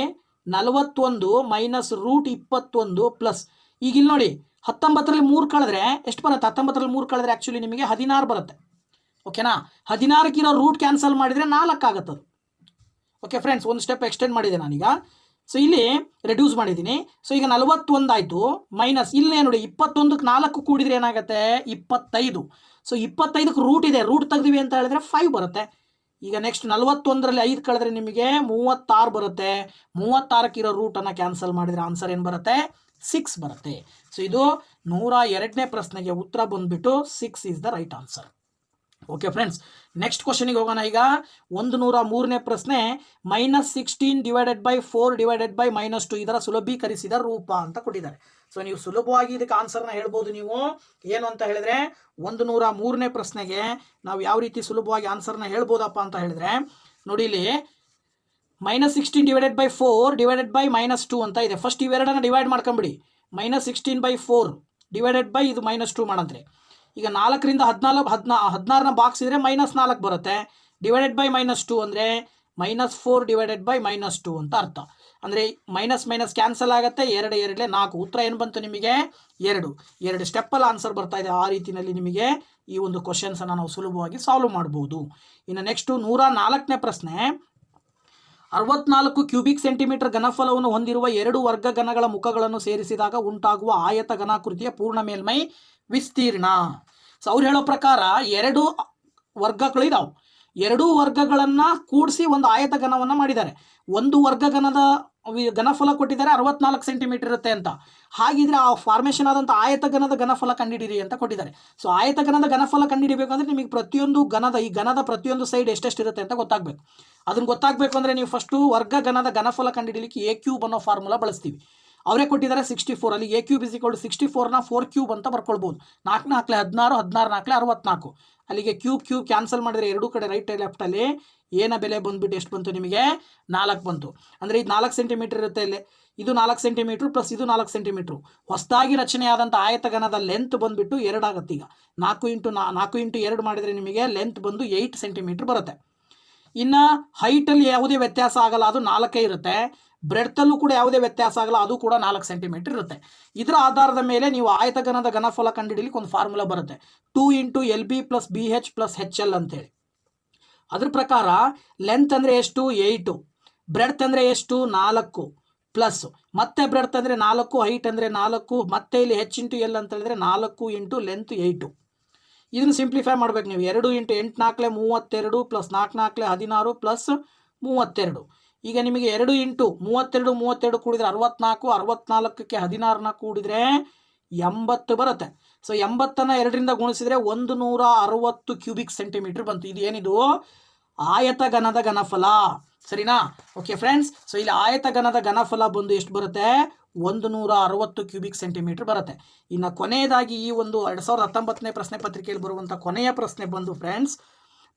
ನಲವತ್ತೊಂದು ಮೈನಸ್ ರೂಟ್ ಇಪ್ಪತ್ತೊಂದು ಪ್ಲಸ್ ಈಗ ಇಲ್ಲಿ ನೋಡಿ ಹತ್ತೊಂಬತ್ತರಲ್ಲಿ ಮೂರು ಕಳೆದ್ರೆ ಎಷ್ಟು ಬರುತ್ತೆ? ಹತ್ತೊಂಬತ್ತರಲ್ಲಿ ಮೂರು ಕಳೆದ್ರೆ ಆ್ಯಕ್ಚುಲಿ ನಿಮಗೆ ಹದಿನಾರು ಬರುತ್ತೆ. ಓಕೆನಾ ಹದಿನಾರಕ್ಕಿರೋ ರೂಟ್ ಕ್ಯಾನ್ಸಲ್ ಮಾಡಿದರೆ ನಾಲ್ಕು ಆಗುತ್ತೆ ಅದು. ಓಕೆ ಫ್ರೆಂಡ್ಸ್ ಒಂದು ಸ್ಟೆಪ್ ಎಕ್ಸ್ಟೆಂಡ್ ಮಾಡಿದೆ ನಾನೀಗ. ಸೊ ಇಲ್ಲಿ ರೆಡ್ಯೂಸ್ ಮಾಡಿದ್ದೀನಿ. ಸೊ ಈಗ ನಲವತ್ತೊಂದು ಆಯಿತು. ಮೈನಸ್ ಇಲ್ಲಿ ನೋಡಿ, ಇಪ್ಪತ್ತೊಂದಕ್ಕೆ ನಾಲ್ಕು ಕೂಡಿದ್ರೆ ಏನಾಗುತ್ತೆ? ಇಪ್ಪತ್ತೈದು. ಸೊ ಇಪ್ಪತ್ತೈದಕ್ಕೆ ರೂಟ್ ಇದೆ. ರೂಟ್ ತೆಗ್ದಿವಿ ಅಂತ ಹೇಳಿದ್ರೆ ಫೈವ್ ಬರುತ್ತೆ. ಈಗ ನೆಕ್ಸ್ಟ್ ನಲವತ್ತೊಂದರಲ್ಲಿ ಐದು ಕಳೆದ್ರೆ ನಿಮಗೆ ಮೂವತ್ತಾರು ಬರುತ್ತೆ. ಮೂವತ್ತಾರಕ್ಕಿರೋ ರೂಟನ್ನು ಕ್ಯಾನ್ಸಲ್ ಮಾಡಿದರೆ ಆನ್ಸರ್ ಏನು ಬರುತ್ತೆ? ಸಿಕ್ಸ್ ಬರುತ್ತೆ. ಸೊ ಇದು ನೂರ ಎರಡನೇ ಪ್ರಶ್ನೆಗೆ ಉತ್ತರ ಬಂದ್ಬಿಟ್ಟು six is the right answer okay friends next ಕ್ವಶನಿಗೆ ಹೋಗೋಣ ಈಗ. ಒಂದು ನೂರ ಮೂರನೇ ಪ್ರಶ್ನೆ minus sixteen divided by four divided by minus two ಇದರ ಸುಲಭೀಕರಿಸಿದ ರೂಪ ಅಂತ ಕೊಟ್ಟಿದ್ದಾರೆ. ಸೊ ನೀವು ಸುಲಭವಾಗಿ ಇದಕ್ಕೆ ಆನ್ಸರ್ನ ಹೇಳ್ಬೋದು ನೀವು. ಏನು ಅಂತ ಹೇಳಿದ್ರೆ, ಒಂದು ನೂರ ಮೂರನೇ ಪ್ರಶ್ನೆಗೆ ನಾವು ಯಾವ ರೀತಿ ಸುಲಭವಾಗಿ ಆನ್ಸರ್ನ ಹೇಳ್ಬೋದಪ್ಪ ಅಂತ ಹೇಳಿದ್ರೆ ನೋಡಿಲಿ minus sixteen divided by four divided by minus two ಅಂತ ಇದೆ. ಫಸ್ಟ್ ಇವೆರಡನ್ನು ಡಿವೈಡ್ ಮಾಡ್ಕೊಂಬಿಡಿ. Minus sixteen by four divided by ಇದು ಮೈನಸ್ ಟು ಮಾಡಂತ್ರಿ. ಈಗ ನಾಲ್ಕರಿಂದ ಹದಿನಾಲ್ಕು, ಹದಿನಾ ಹದಿನಾರನ ಬಾಕ್ಸ್ ಇದ್ರೆ ಮೈನಸ್ ನಾಲ್ಕು ಬರುತ್ತೆ. ಡಿವೈಡೆಡ್ ಬೈ ಮೈನಸ್ ಟು ಅಂದರೆ minus four divided by minus two ಅಂತ ಅರ್ಥ. ಅಂದರೆ ಮೈನಸ್ ಮೈನಸ್ ಕ್ಯಾನ್ಸಲ್ ಆಗುತ್ತೆ, ಎರಡು ಎರಡೇ ನಾಲ್ಕು. ಉತ್ತರ ಏನು ಬಂತು ನಿಮಗೆ? ಎರಡು. ಎರಡು ಸ್ಟೆಪ್ಪಲ್ಲಿ ಆನ್ಸರ್ ಬರ್ತಾ ಇದೆ. ಆ ರೀತಿಯಲ್ಲಿ ನಿಮಗೆ ಈ ಒಂದು ಕ್ವಶನ್ಸನ್ನು ನಾವು ಸುಲಭವಾಗಿ ಸಾಲ್ವ್ ಮಾಡ್ಬೋದು. ಇನ್ನು ನೆಕ್ಸ್ಟು ನೂರ ನಾಲ್ಕನೇ ಪ್ರಶ್ನೆ ಅರವತ್ನಾಲ್ಕು ಕ್ಯೂಬಿಕ್ ಸೆಂಟಿಮೀಟರ್ ಘನಫಲವನ್ನು ಹೊಂದಿರುವ ಎರಡು ವರ್ಗ ಘನಗಳ ಮುಖಗಳನ್ನು ಸೇರಿಸಿದಾಗ ಉಂಟಾಗುವ ಆಯತ ಘನಾಕೃತಿಯ ಪೂರ್ಣ ಮೇಲ್ಮೈ ವಿಸ್ತೀರ್ಣ. ಸೊ ಹೇಳೋ ಪ್ರಕಾರ ಎರಡು ವರ್ಗಗಳು ಇದಾವೆ. ಎರಡೂ ವರ್ಗಗಳನ್ನು ಕೂಡಿಸಿ ಒಂದು ಆಯತ ಘನವನ್ನು ಮಾಡಿದ್ದಾರೆ. ಒಂದು ವರ್ಗ ಘನದ ಘನಫಲ ಕೊಟ್ಟಿದ್ದಾರೆ ಅರವತ್ನಾಲ್ಕು ಸೆಂಟಿಮೀಟರ್ ಇರುತ್ತೆ ಅಂತ. ಹಾಗಿದ್ರೆ ಆ ಫಾರ್ಮೇಷನ್ ಆದಂಥ ಆಯತ ಘನದ ಘನಫಲ ಕಂಡುಹಿಡಿರಿ ಅಂತ ಕೊಟ್ಟಿದ್ದಾರೆ. ಸೊ ಆಯತ ಘನದ ಘನಫಲ ಕಂಡುಹಿಡಿಬೇಕಂದ್ರೆ ನಿಮಗೆ ಪ್ರತಿಯೊಂದು ಘನದ, ಈ ಘನದ ಪ್ರತಿಯೊಂದು ಸೈಡ್ ಎಷ್ಟೆಷ್ಟು ಇರುತ್ತೆ ಅಂತ ಗೊತ್ತಾಗಬೇಕು. ಅದನ್ನು ಗೊತ್ತಾಗಬೇಕು ಅಂದರೆ ನೀವು ಫಸ್ಟು ವರ್ಗ ಘನದ ಘನಫಲ ಕಂಡುಹಿಡಿಲಿಕ್ಕೆ ಎ ಕ್ಯೂಬ್ ಅನ್ನೋ ಫಾರ್ಮುಲಾ ಬಳಸ್ತೀವಿ. ಅವರೇ ಕೊಟ್ಟಿದ್ದಾರೆ ಸಿಕ್ಸ್ಟಿ ಫೋರ್ ಅಲ್ಲಿ a cube is equal to sixty ಫೋರ್ನ four cube ಅಂತ ಬರ್ಕೊಳ್ಬೋದು. ನಾಲ್ಕು ನಾಲ್ಕಲೆ ಹದಿನಾರು ಹದಿನಾರು ನಾಲ್ಕಲೆ ಅರವತ್ನಾಲ್ಕು. ಅಲ್ಲಿಗೆ ಕ್ಯೂಬ್ ಕ್ಯೂಬ್ ಕ್ಯಾನ್ಸಲ್ ಮಾಡಿದರೆ ಎರಡೂ ಕಡೆ ರೈಟ್ ಲೆಫ್ಟಲ್ಲಿ ಏನ ಬೆಲೆ ಬಂದುಬಿಟ್ಟು ಎಷ್ಟು ಬಂತು ನಿಮಗೆ? ನಾಲ್ಕು ಬಂತು. ಅಂದರೆ ಇದು ನಾಲ್ಕು ಸೆಂಟಿಮೀಟರ್ ಇರುತ್ತೆ ಇಲ್ಲಿ. ಇದು ನಾಲ್ಕು ಸೆಂಟಿಮೀಟ್ರ್ ಪ್ಲಸ್ ಇದು ನಾಲ್ಕು ಸೆಂಟಿಮೀಟ್ರು ಹೊಸದಾಗಿ ರಚನೆಯಾದಂಥ ಆಯತಗನದ ಲೆಂತ್ ಬಂದುಬಿಟ್ಟು ಎರಡಾಗುತ್ತೆ ಈಗ. ನಾಲ್ಕು ಇಂಟು ನಾಲ್ಕು ಇಂಟು ಎರಡು ಮಾಡಿದರೆ ನಿಮಗೆ ಲೆಂತ್ ಬಂದು ಏಯ್ಟ್ ಸೆಂಟಿಮೀಟ್ರ್ ಬರುತ್ತೆ. ಇನ್ನು ಹೈಟಲ್ಲಿ ಯಾವುದೇ ವ್ಯತ್ಯಾಸ ಆಗಲ್ಲ. ಅದು ನಾಲ್ಕೇ ಇರುತ್ತೆ. ಬ್ರೆಡ್ತಲ್ಲೂ ಕೂಡ ಯಾವುದೇ ವ್ಯತ್ಯಾಸ ಆಗಲ್ಲ, ಅದು ಕೂಡ ನಾಲ್ಕು ಸೆಂಟಿಮೀಟರ್ ಇರುತ್ತೆ. ಇದರ ಆಧಾರದ ಮೇಲೆ ನೀವು ಆಯತಗನದ ಘನಫಲ ಕಂಡುಹಿಡಿಲಿಕ್ಕೆ ಒಂದು ಫಾರ್ಮುಲಾ ಬರುತ್ತೆ. Two into l b plus b h plus h l ಅಂತೇಳಿ. ಅದ್ರ ಪ್ರಕಾರ ಲೆಂತ್ ಅಂದರೆ ಎಷ್ಟು? ಏಯ್ಟು ಬ್ರೆಡ್ತ್ ಅಂದರೆ ಎಷ್ಟು? ನಾಲ್ಕು ಪ್ಲಸ್ ಮತ್ತೆ ಬ್ರೆಡ್ತ್ ಅಂದರೆ ನಾಲ್ಕು ಹೈಟ್ ಅಂದರೆ ನಾಲ್ಕು, ಮತ್ತೆ ಇಲ್ಲಿ ಹೆಚ್ ಇಂಟು ಎಲ್ ಅಂತ ಹೇಳಿದ್ರೆ ನಾಲ್ಕು ಇಂಟು ಲೆಂತ್ ಏಯ್ಟು ಇದನ್ನು ಸಿಂಪ್ಲಿಫೈ ಮಾಡ್ಬೇಕು ನೀವು. ಎರಡು ಇಂಟು ಎಂಟು ನಾಲ್ಕಲೆ ಮೂವತ್ತೆರಡು ಪ್ಲಸ್ ನಾಲ್ಕು ನಾಲ್ಕಲೆ ಹದಿನಾರು ಪ್ಲಸ್ ಮೂವತ್ತೆರಡು. ಈಗ ನಿಮಗೆ ಎರಡು ಇಂಟು ಮೂವತ್ತೆರಡು ಮೂವತ್ತೆರಡು ಕೂಡಿದ್ರೆ ಅರವತ್ನಾಲ್ಕು, ಅರವತ್ನಾಲ್ಕಕ್ಕೆ ಹದಿನಾರನ್ನ ಕೂಡಿದ್ರೆ ಎಂಬತ್ತು ಬರುತ್ತೆ. ಸೊ ಎಂಬತ್ತನ್ನು ಎರಡರಿಂದ ಗುಣಿಸಿದರೆ ಒಂದು ನೂರ ಅರವತ್ತು ಕ್ಯೂಬಿಕ್ ಸೆಂಟಿಮೀಟರ್ ಬಂತು. ಇದು ಏನಿದು? ಆಯತಘನದ ಘನಫಲ. ಸರಿನಾ? ಓಕೆ ಫ್ರೆಂಡ್ಸ್ ಸೊ ಇಲ್ಲಿ ಆಯತಘನದ ಘನಫಲ ಬಂದು ಎಷ್ಟು ಬರುತ್ತೆ? ಒಂದು ನೂರ ಅರವತ್ತು ಕ್ಯೂಬಿಕ್ ಸೆಂಟಿಮೀಟರ್ ಬರುತ್ತೆ. ಇನ್ನು ಕೊನೆಯದಾಗಿ ಈ ಒಂದು ಎರಡು ಸಾವಿರದ ಹತ್ತೊಂಬತ್ತನೇ ಪ್ರಶ್ನೆ ಪತ್ರಿಕೆಯಲ್ಲಿ ಬರುವಂಥ ಕೊನೆಯ ಪ್ರಶ್ನೆ ಬಂದು ಫ್ರೆಂಡ್ಸ್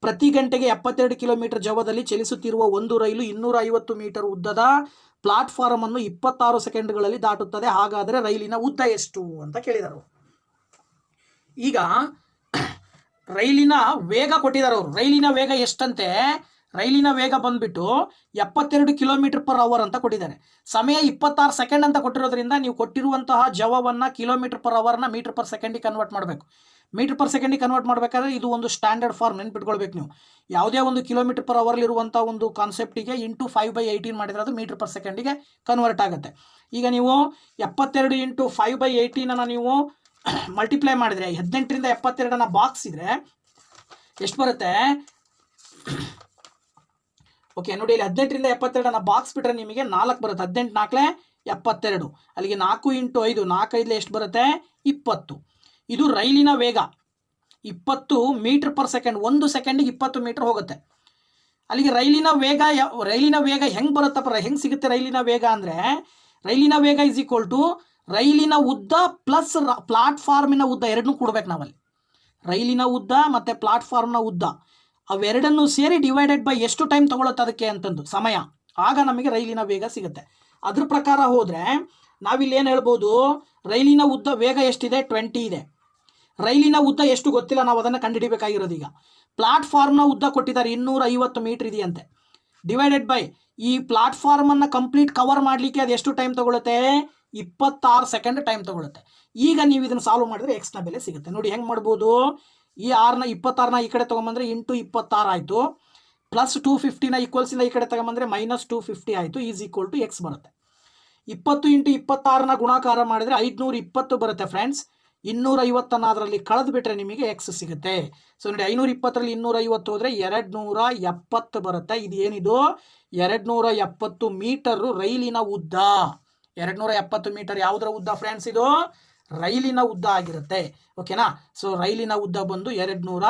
ಪ್ರತಿ ಗಂಟೆಗೆ ಎಪ್ಪತ್ತೆರಡು ಕಿಲೋಮೀಟರ್ ಜವದಲ್ಲಿ ಚಲಿಸುತ್ತಿರುವ ಒಂದು ರೈಲು ಇನ್ನೂರ ಐವತ್ತು ಮೀಟರ್ ಉದ್ದದ ಪ್ಲಾಟ್ಫಾರ್ಮ್ ಅನ್ನು ಇಪ್ಪತ್ತಾರು ಸೆಕೆಂಡ್ಗಳಲ್ಲಿ ದಾಟುತ್ತದೆ. ಹಾಗಾದರೆ ರೈಲಿನ ಉದ್ದ ಎಷ್ಟು ಅಂತ ಕೇಳಿದರು. ಈಗ ರೈಲಿನ ವೇಗ ಕೊಟ್ಟಿದ್ದಾರೆ ಅವರು. ರೈಲಿನ ವೇಗ ಎಷ್ಟಂತೆ? ರೈಲಿನ ವೇಗ ಬಂದ್ಬಿಟ್ಟು ಎಪ್ಪತ್ತೆರಡು ಕಿಲೋಮೀಟರ್ ಪರ್ ಅವರ್ ಅಂತ ಕೊಟ್ಟಿದ್ದಾರೆ. ಸಮಯ ಇಪ್ಪತ್ತಾರು ಸೆಕೆಂಡ್ ಅಂತ ಕೊಟ್ಟಿರೋದ್ರಿಂದ ನೀವು ಕೊಟ್ಟಿರುವಂತಹ ಜವವನ್ನು ಕಿಲೋಮೀಟರ್ ಪರ್ ಅವರ್ನ ಮೀಟರ್ ಪರ್ ಸೆಕೆಂಡಿಗೆ ಕನ್ವರ್ಟ್ ಮಾಡಬೇಕು. ಮೀಟರ್ ಪರ್ ಸೆಕೆಂಡಿಗೆ ಕನ್ವರ್ಟ್ ಮಾಡಬೇಕಾದ್ರೆ ಇದು ಒಂದು ಸ್ಟ್ಯಾಂಡರ್ಡ್ ಫಾರ್ಮ್ ನೆನ್ಪಿಟ್ಕೊಳ್ಬೇಕು ನೀವು. ಯಾವುದೇ ಒಂದು ಕಿಲೋಮೀಟರ್ ಪರ್ ಅವರ್ಲಿರುವಂಥ ಒಂದು ಕಾನ್ಸೆಪ್ಟಿಗೆ ಇಂಟು ಫೈವ್ ಬೈ ಏಯ್ಟೀನ್ ಮಾಡಿದ್ರೆ ಅದು ಮೀಟರ್ ಪರ್ ಸೆಕೆಂಡಿಗೆ ಕನ್ವರ್ಟ್ ಆಗುತ್ತೆ. ಈಗ ನೀವು ಎಪ್ಪತ್ತೆರಡು ಇಂಟು ಫೈವ್ ಬೈ ಏಯ್ಟೀನನ್ನು ನೀವು [COUGHS] ಮಲ್ಟಿಪ್ಲೈ ಮಾಡಿದರೆ, ಹದಿನೆಂಟರಿಂದ ಎಪ್ಪತ್ತೆರಡನ್ನು ಬಾಕ್ಸ್ ಇದ್ರೆ ಎಷ್ಟು ಬರುತ್ತೆ? [COUGHS] ಓಕೆ ನೋಡಿ ಇಲ್ಲಿ ಹದಿನೆಂಟರಿಂದ ಎಪ್ಪತ್ತೆರಡನ್ನ ಬಾಕ್ಸ್ ಬಿಟ್ಟರೆ ನಿಮಗೆ ನಾಲ್ಕು ಬರುತ್ತೆ. ಹದಿನೆಂಟು ನಾಲ್ಕಲೆ ಎಪ್ಪತ್ತೆರಡು. ಅಲ್ಲಿಗೆ ನಾಲ್ಕು ಇಂಟು ಐದು, ನಾಲ್ಕೈದಲೆ ಎಷ್ಟು ಬರುತ್ತೆ? ಇಪ್ಪತ್ತು. ಇದು ರೈಲಿನ ವೇಗ. ಇಪ್ಪತ್ತು ಮೀಟರ್ ಪರ್ ಸೆಕೆಂಡ್, ಒಂದು ಸೆಕೆಂಡಿಗೆ ಇಪ್ಪತ್ತು ಮೀಟರ್ ಹೋಗುತ್ತೆ. ಅಲ್ಲಿಗೆ ರೈಲಿನ ವೇಗ ರೈಲಿನ ವೇಗ ಹೆಂಗೆ ಬರುತ್ತಪ್ಪ ಹೆಂಗೆ ಸಿಗುತ್ತೆ ರೈಲಿನ ವೇಗ ಅಂದರೆ, ರೈಲಿನ ವೇಗ ಇಸ್ ಈಕ್ವಲ್ ಟು ರೈಲಿನ ಉದ್ದ ಪ್ಲಸ್ ಪ್ಲಾಟ್ಫಾರ್ಮಿನ ಉದ್ದ ಎರಡನ್ನೂ ಕೊಡ್ಬೇಕು ನಾವಲ್ಲಿ. ರೈಲಿನ ಉದ್ದ ಮತ್ತು ಪ್ಲಾಟ್ಫಾರ್ಮ್ನ ಉದ್ದ. ಅವೆರಡನ್ನು ಸೇರಿ ಡಿವೈಡೆಡ್ ಬೈ ಎಷ್ಟು ಟೈಮ್ ತಗೊಳುತ್ತೆ ಅದಕ್ಕೆ ಅಂತಂದು, ಸಮಯ. ಆಗ ನಮಗೆ ರೈಲಿನ ವೇಗ ಸಿಗುತ್ತೆ. ಅದ್ರ ಪ್ರಕಾರ ಹೋದರೆ ನಾವಿಲ್ಲಿ ಏನು ಹೇಳ್ಬೋದು, ರೈಲಿನ ಉದ್ದ ವೇಗ ಎಷ್ಟಿದೆ? ಟ್ವೆಂಟಿ ಇದೆ. ರೈಲಿನ ಉದ್ದ ಎಷ್ಟು ಗೊತ್ತಿಲ್ಲ, ನಾವು ಅದನ್ನು ಕಂಡುಹಿಡಿಬೇಕಾಗಿರೋದು ಈಗ. ಪ್ಲಾಟ್ಫಾರ್ಮ್ನ ಉದ್ದ ಕೊಟ್ಟಿದ್ದಾರೆ ಇನ್ನೂರ ಐವತ್ತು ಮೀಟ್ರ್ ಇದೆಯಂತೆ. ಡಿವೈಡೆಡ್ ಬೈ ಈ ಪ್ಲಾಟ್ಫಾರ್ಮನ್ನು ಕಂಪ್ಲೀಟ್ ಕವರ್ ಮಾಡಲಿಕ್ಕೆ ಅದು ಎಷ್ಟು ಟೈಮ್ ತಗೊಳುತ್ತೆ? ಇಪ್ಪತ್ತಾರು ಸೆಕೆಂಡ್ ಟೈಮ್ ತಗೊಳುತ್ತೆ. ಈಗ ನೀವು ಇದನ್ನು ಸಾಲ್ವ್ ಮಾಡಿದ್ರೆ ಎಕ್ಸ್ನ ಬೆಲೆ ಸಿಗುತ್ತೆ. ನೋಡಿ, ಹೆಂಗೆ ಮಾಡ್ಬೋದು? ಈ ಆರ್ನ ಇಪ್ಪತ್ತಾರನ್ನ ಈ ಕಡೆ ತೊಗೊಂಬಂದರೆ ಇಂಟು ಇಪ್ಪತ್ತಾರು ಆಯಿತು. ಪ್ಲಸ್ ಟೂ ಫಿಫ್ಟಿನ ಈಕ್ವಲ್ಸಿಂದ ಈ ಕಡೆ ತಗೊಂಬಂದ್ರೆ ಮೈನಸ್ ಟೂ ಫಿಫ್ಟಿ ಆಯಿತು. ಈಸ್ ಈಕ್ವಲ್ ಟು ಎಕ್ಸ್ ಬರುತ್ತೆ. ಇಪ್ಪತ್ತು ಇಂಟು ಇಪ್ಪತ್ತಾರನ್ನ ಗುಣಾಕಾರ ಮಾಡಿದರೆ ಐದುನೂರ ಇಪ್ಪತ್ತು ಬರುತ್ತೆ ಫ್ರೆಂಡ್ಸ್ ಇನ್ನೂರ ಐವತ್ತನ್ನು ಅದರಲ್ಲಿ ಕಳೆದು ಬಿಟ್ಟರೆ ನಿಮಗೆ ಎಕ್ಸ್ ಸಿಗುತ್ತೆ. ಸೊ ನೋಡಿ ಐನೂರ ಇಪ್ಪತ್ತರಲ್ಲಿ ಇನ್ನೂರ ಐವತ್ತು ಹೋದರೆ ಎರಡು ನೂರ ಎಪ್ಪತ್ತು ಬರುತ್ತೆ. ಇದು ಏನಿದು ಎರಡು ನೂರ ಎಪ್ಪತ್ತು ಮೀಟರು ರೈಲಿನ ಉದ್ದ. ಎರಡು ನೂರ ಎಪ್ಪತ್ತು ಮೀಟರ್ ಯಾವುದರ ಉದ್ದ ಫ್ರೆಂಡ್ಸ್ ಇದು? ರೈಲಿನ ಉದ್ದ ಆಗಿರುತ್ತೆ. ಓಕೆನಾ ಸೊ ರೈಲಿನ ಉದ್ದ ಬಂದು ಎರಡು ನೂರ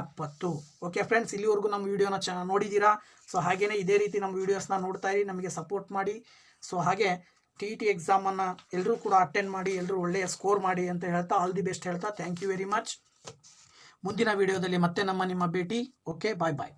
ಎಪ್ಪತ್ತು ಓಕೆ ಫ್ರೆಂಡ್ಸ್ ಇಲ್ಲಿವರೆಗೂ ನಮ್ಮ ವೀಡಿಯೋನ ಚ, ನೋಡಿದ್ದೀರಾ? ಸೊ ಹಾಗೆಯೇ ಇದೇ ರೀತಿ ನಮ್ಮ ವೀಡಿಯೋಸ್ನ ನೋಡ್ತಾ ಇರಿ, ನಮಗೆ ಸಪೋರ್ಟ್ ಮಾಡಿ. ಸೊ ಹಾಗೆ ಟಿ ಇ ಟಿ ಎಕ್ಸಾಮನ್ನು ಎಲ್ಲರೂ ಕೂಡ ಅಟೆಂಡ್ ಮಾಡಿ ಎಲ್ಲರೂ ಒಳ್ಳೆಯ ಸ್ಕೋರ್ ಮಾಡಿ ಅಂತ ಹೇಳ್ತಾ ಆಲ್ ದಿ ಬೆಸ್ಟ್ ಹೇಳ್ತಾ ಥ್ಯಾಂಕ್ ಯು ವೆರಿ ಮಚ್ ಮುಂದಿನ ವಿಡಿಯೋದಲ್ಲಿ ಮತ್ತೆ ನಮ್ಮ ನಿಮ್ಮ ಭೇಟಿ. ಓಕೆ ಬಾಯ್ ಬಾಯ್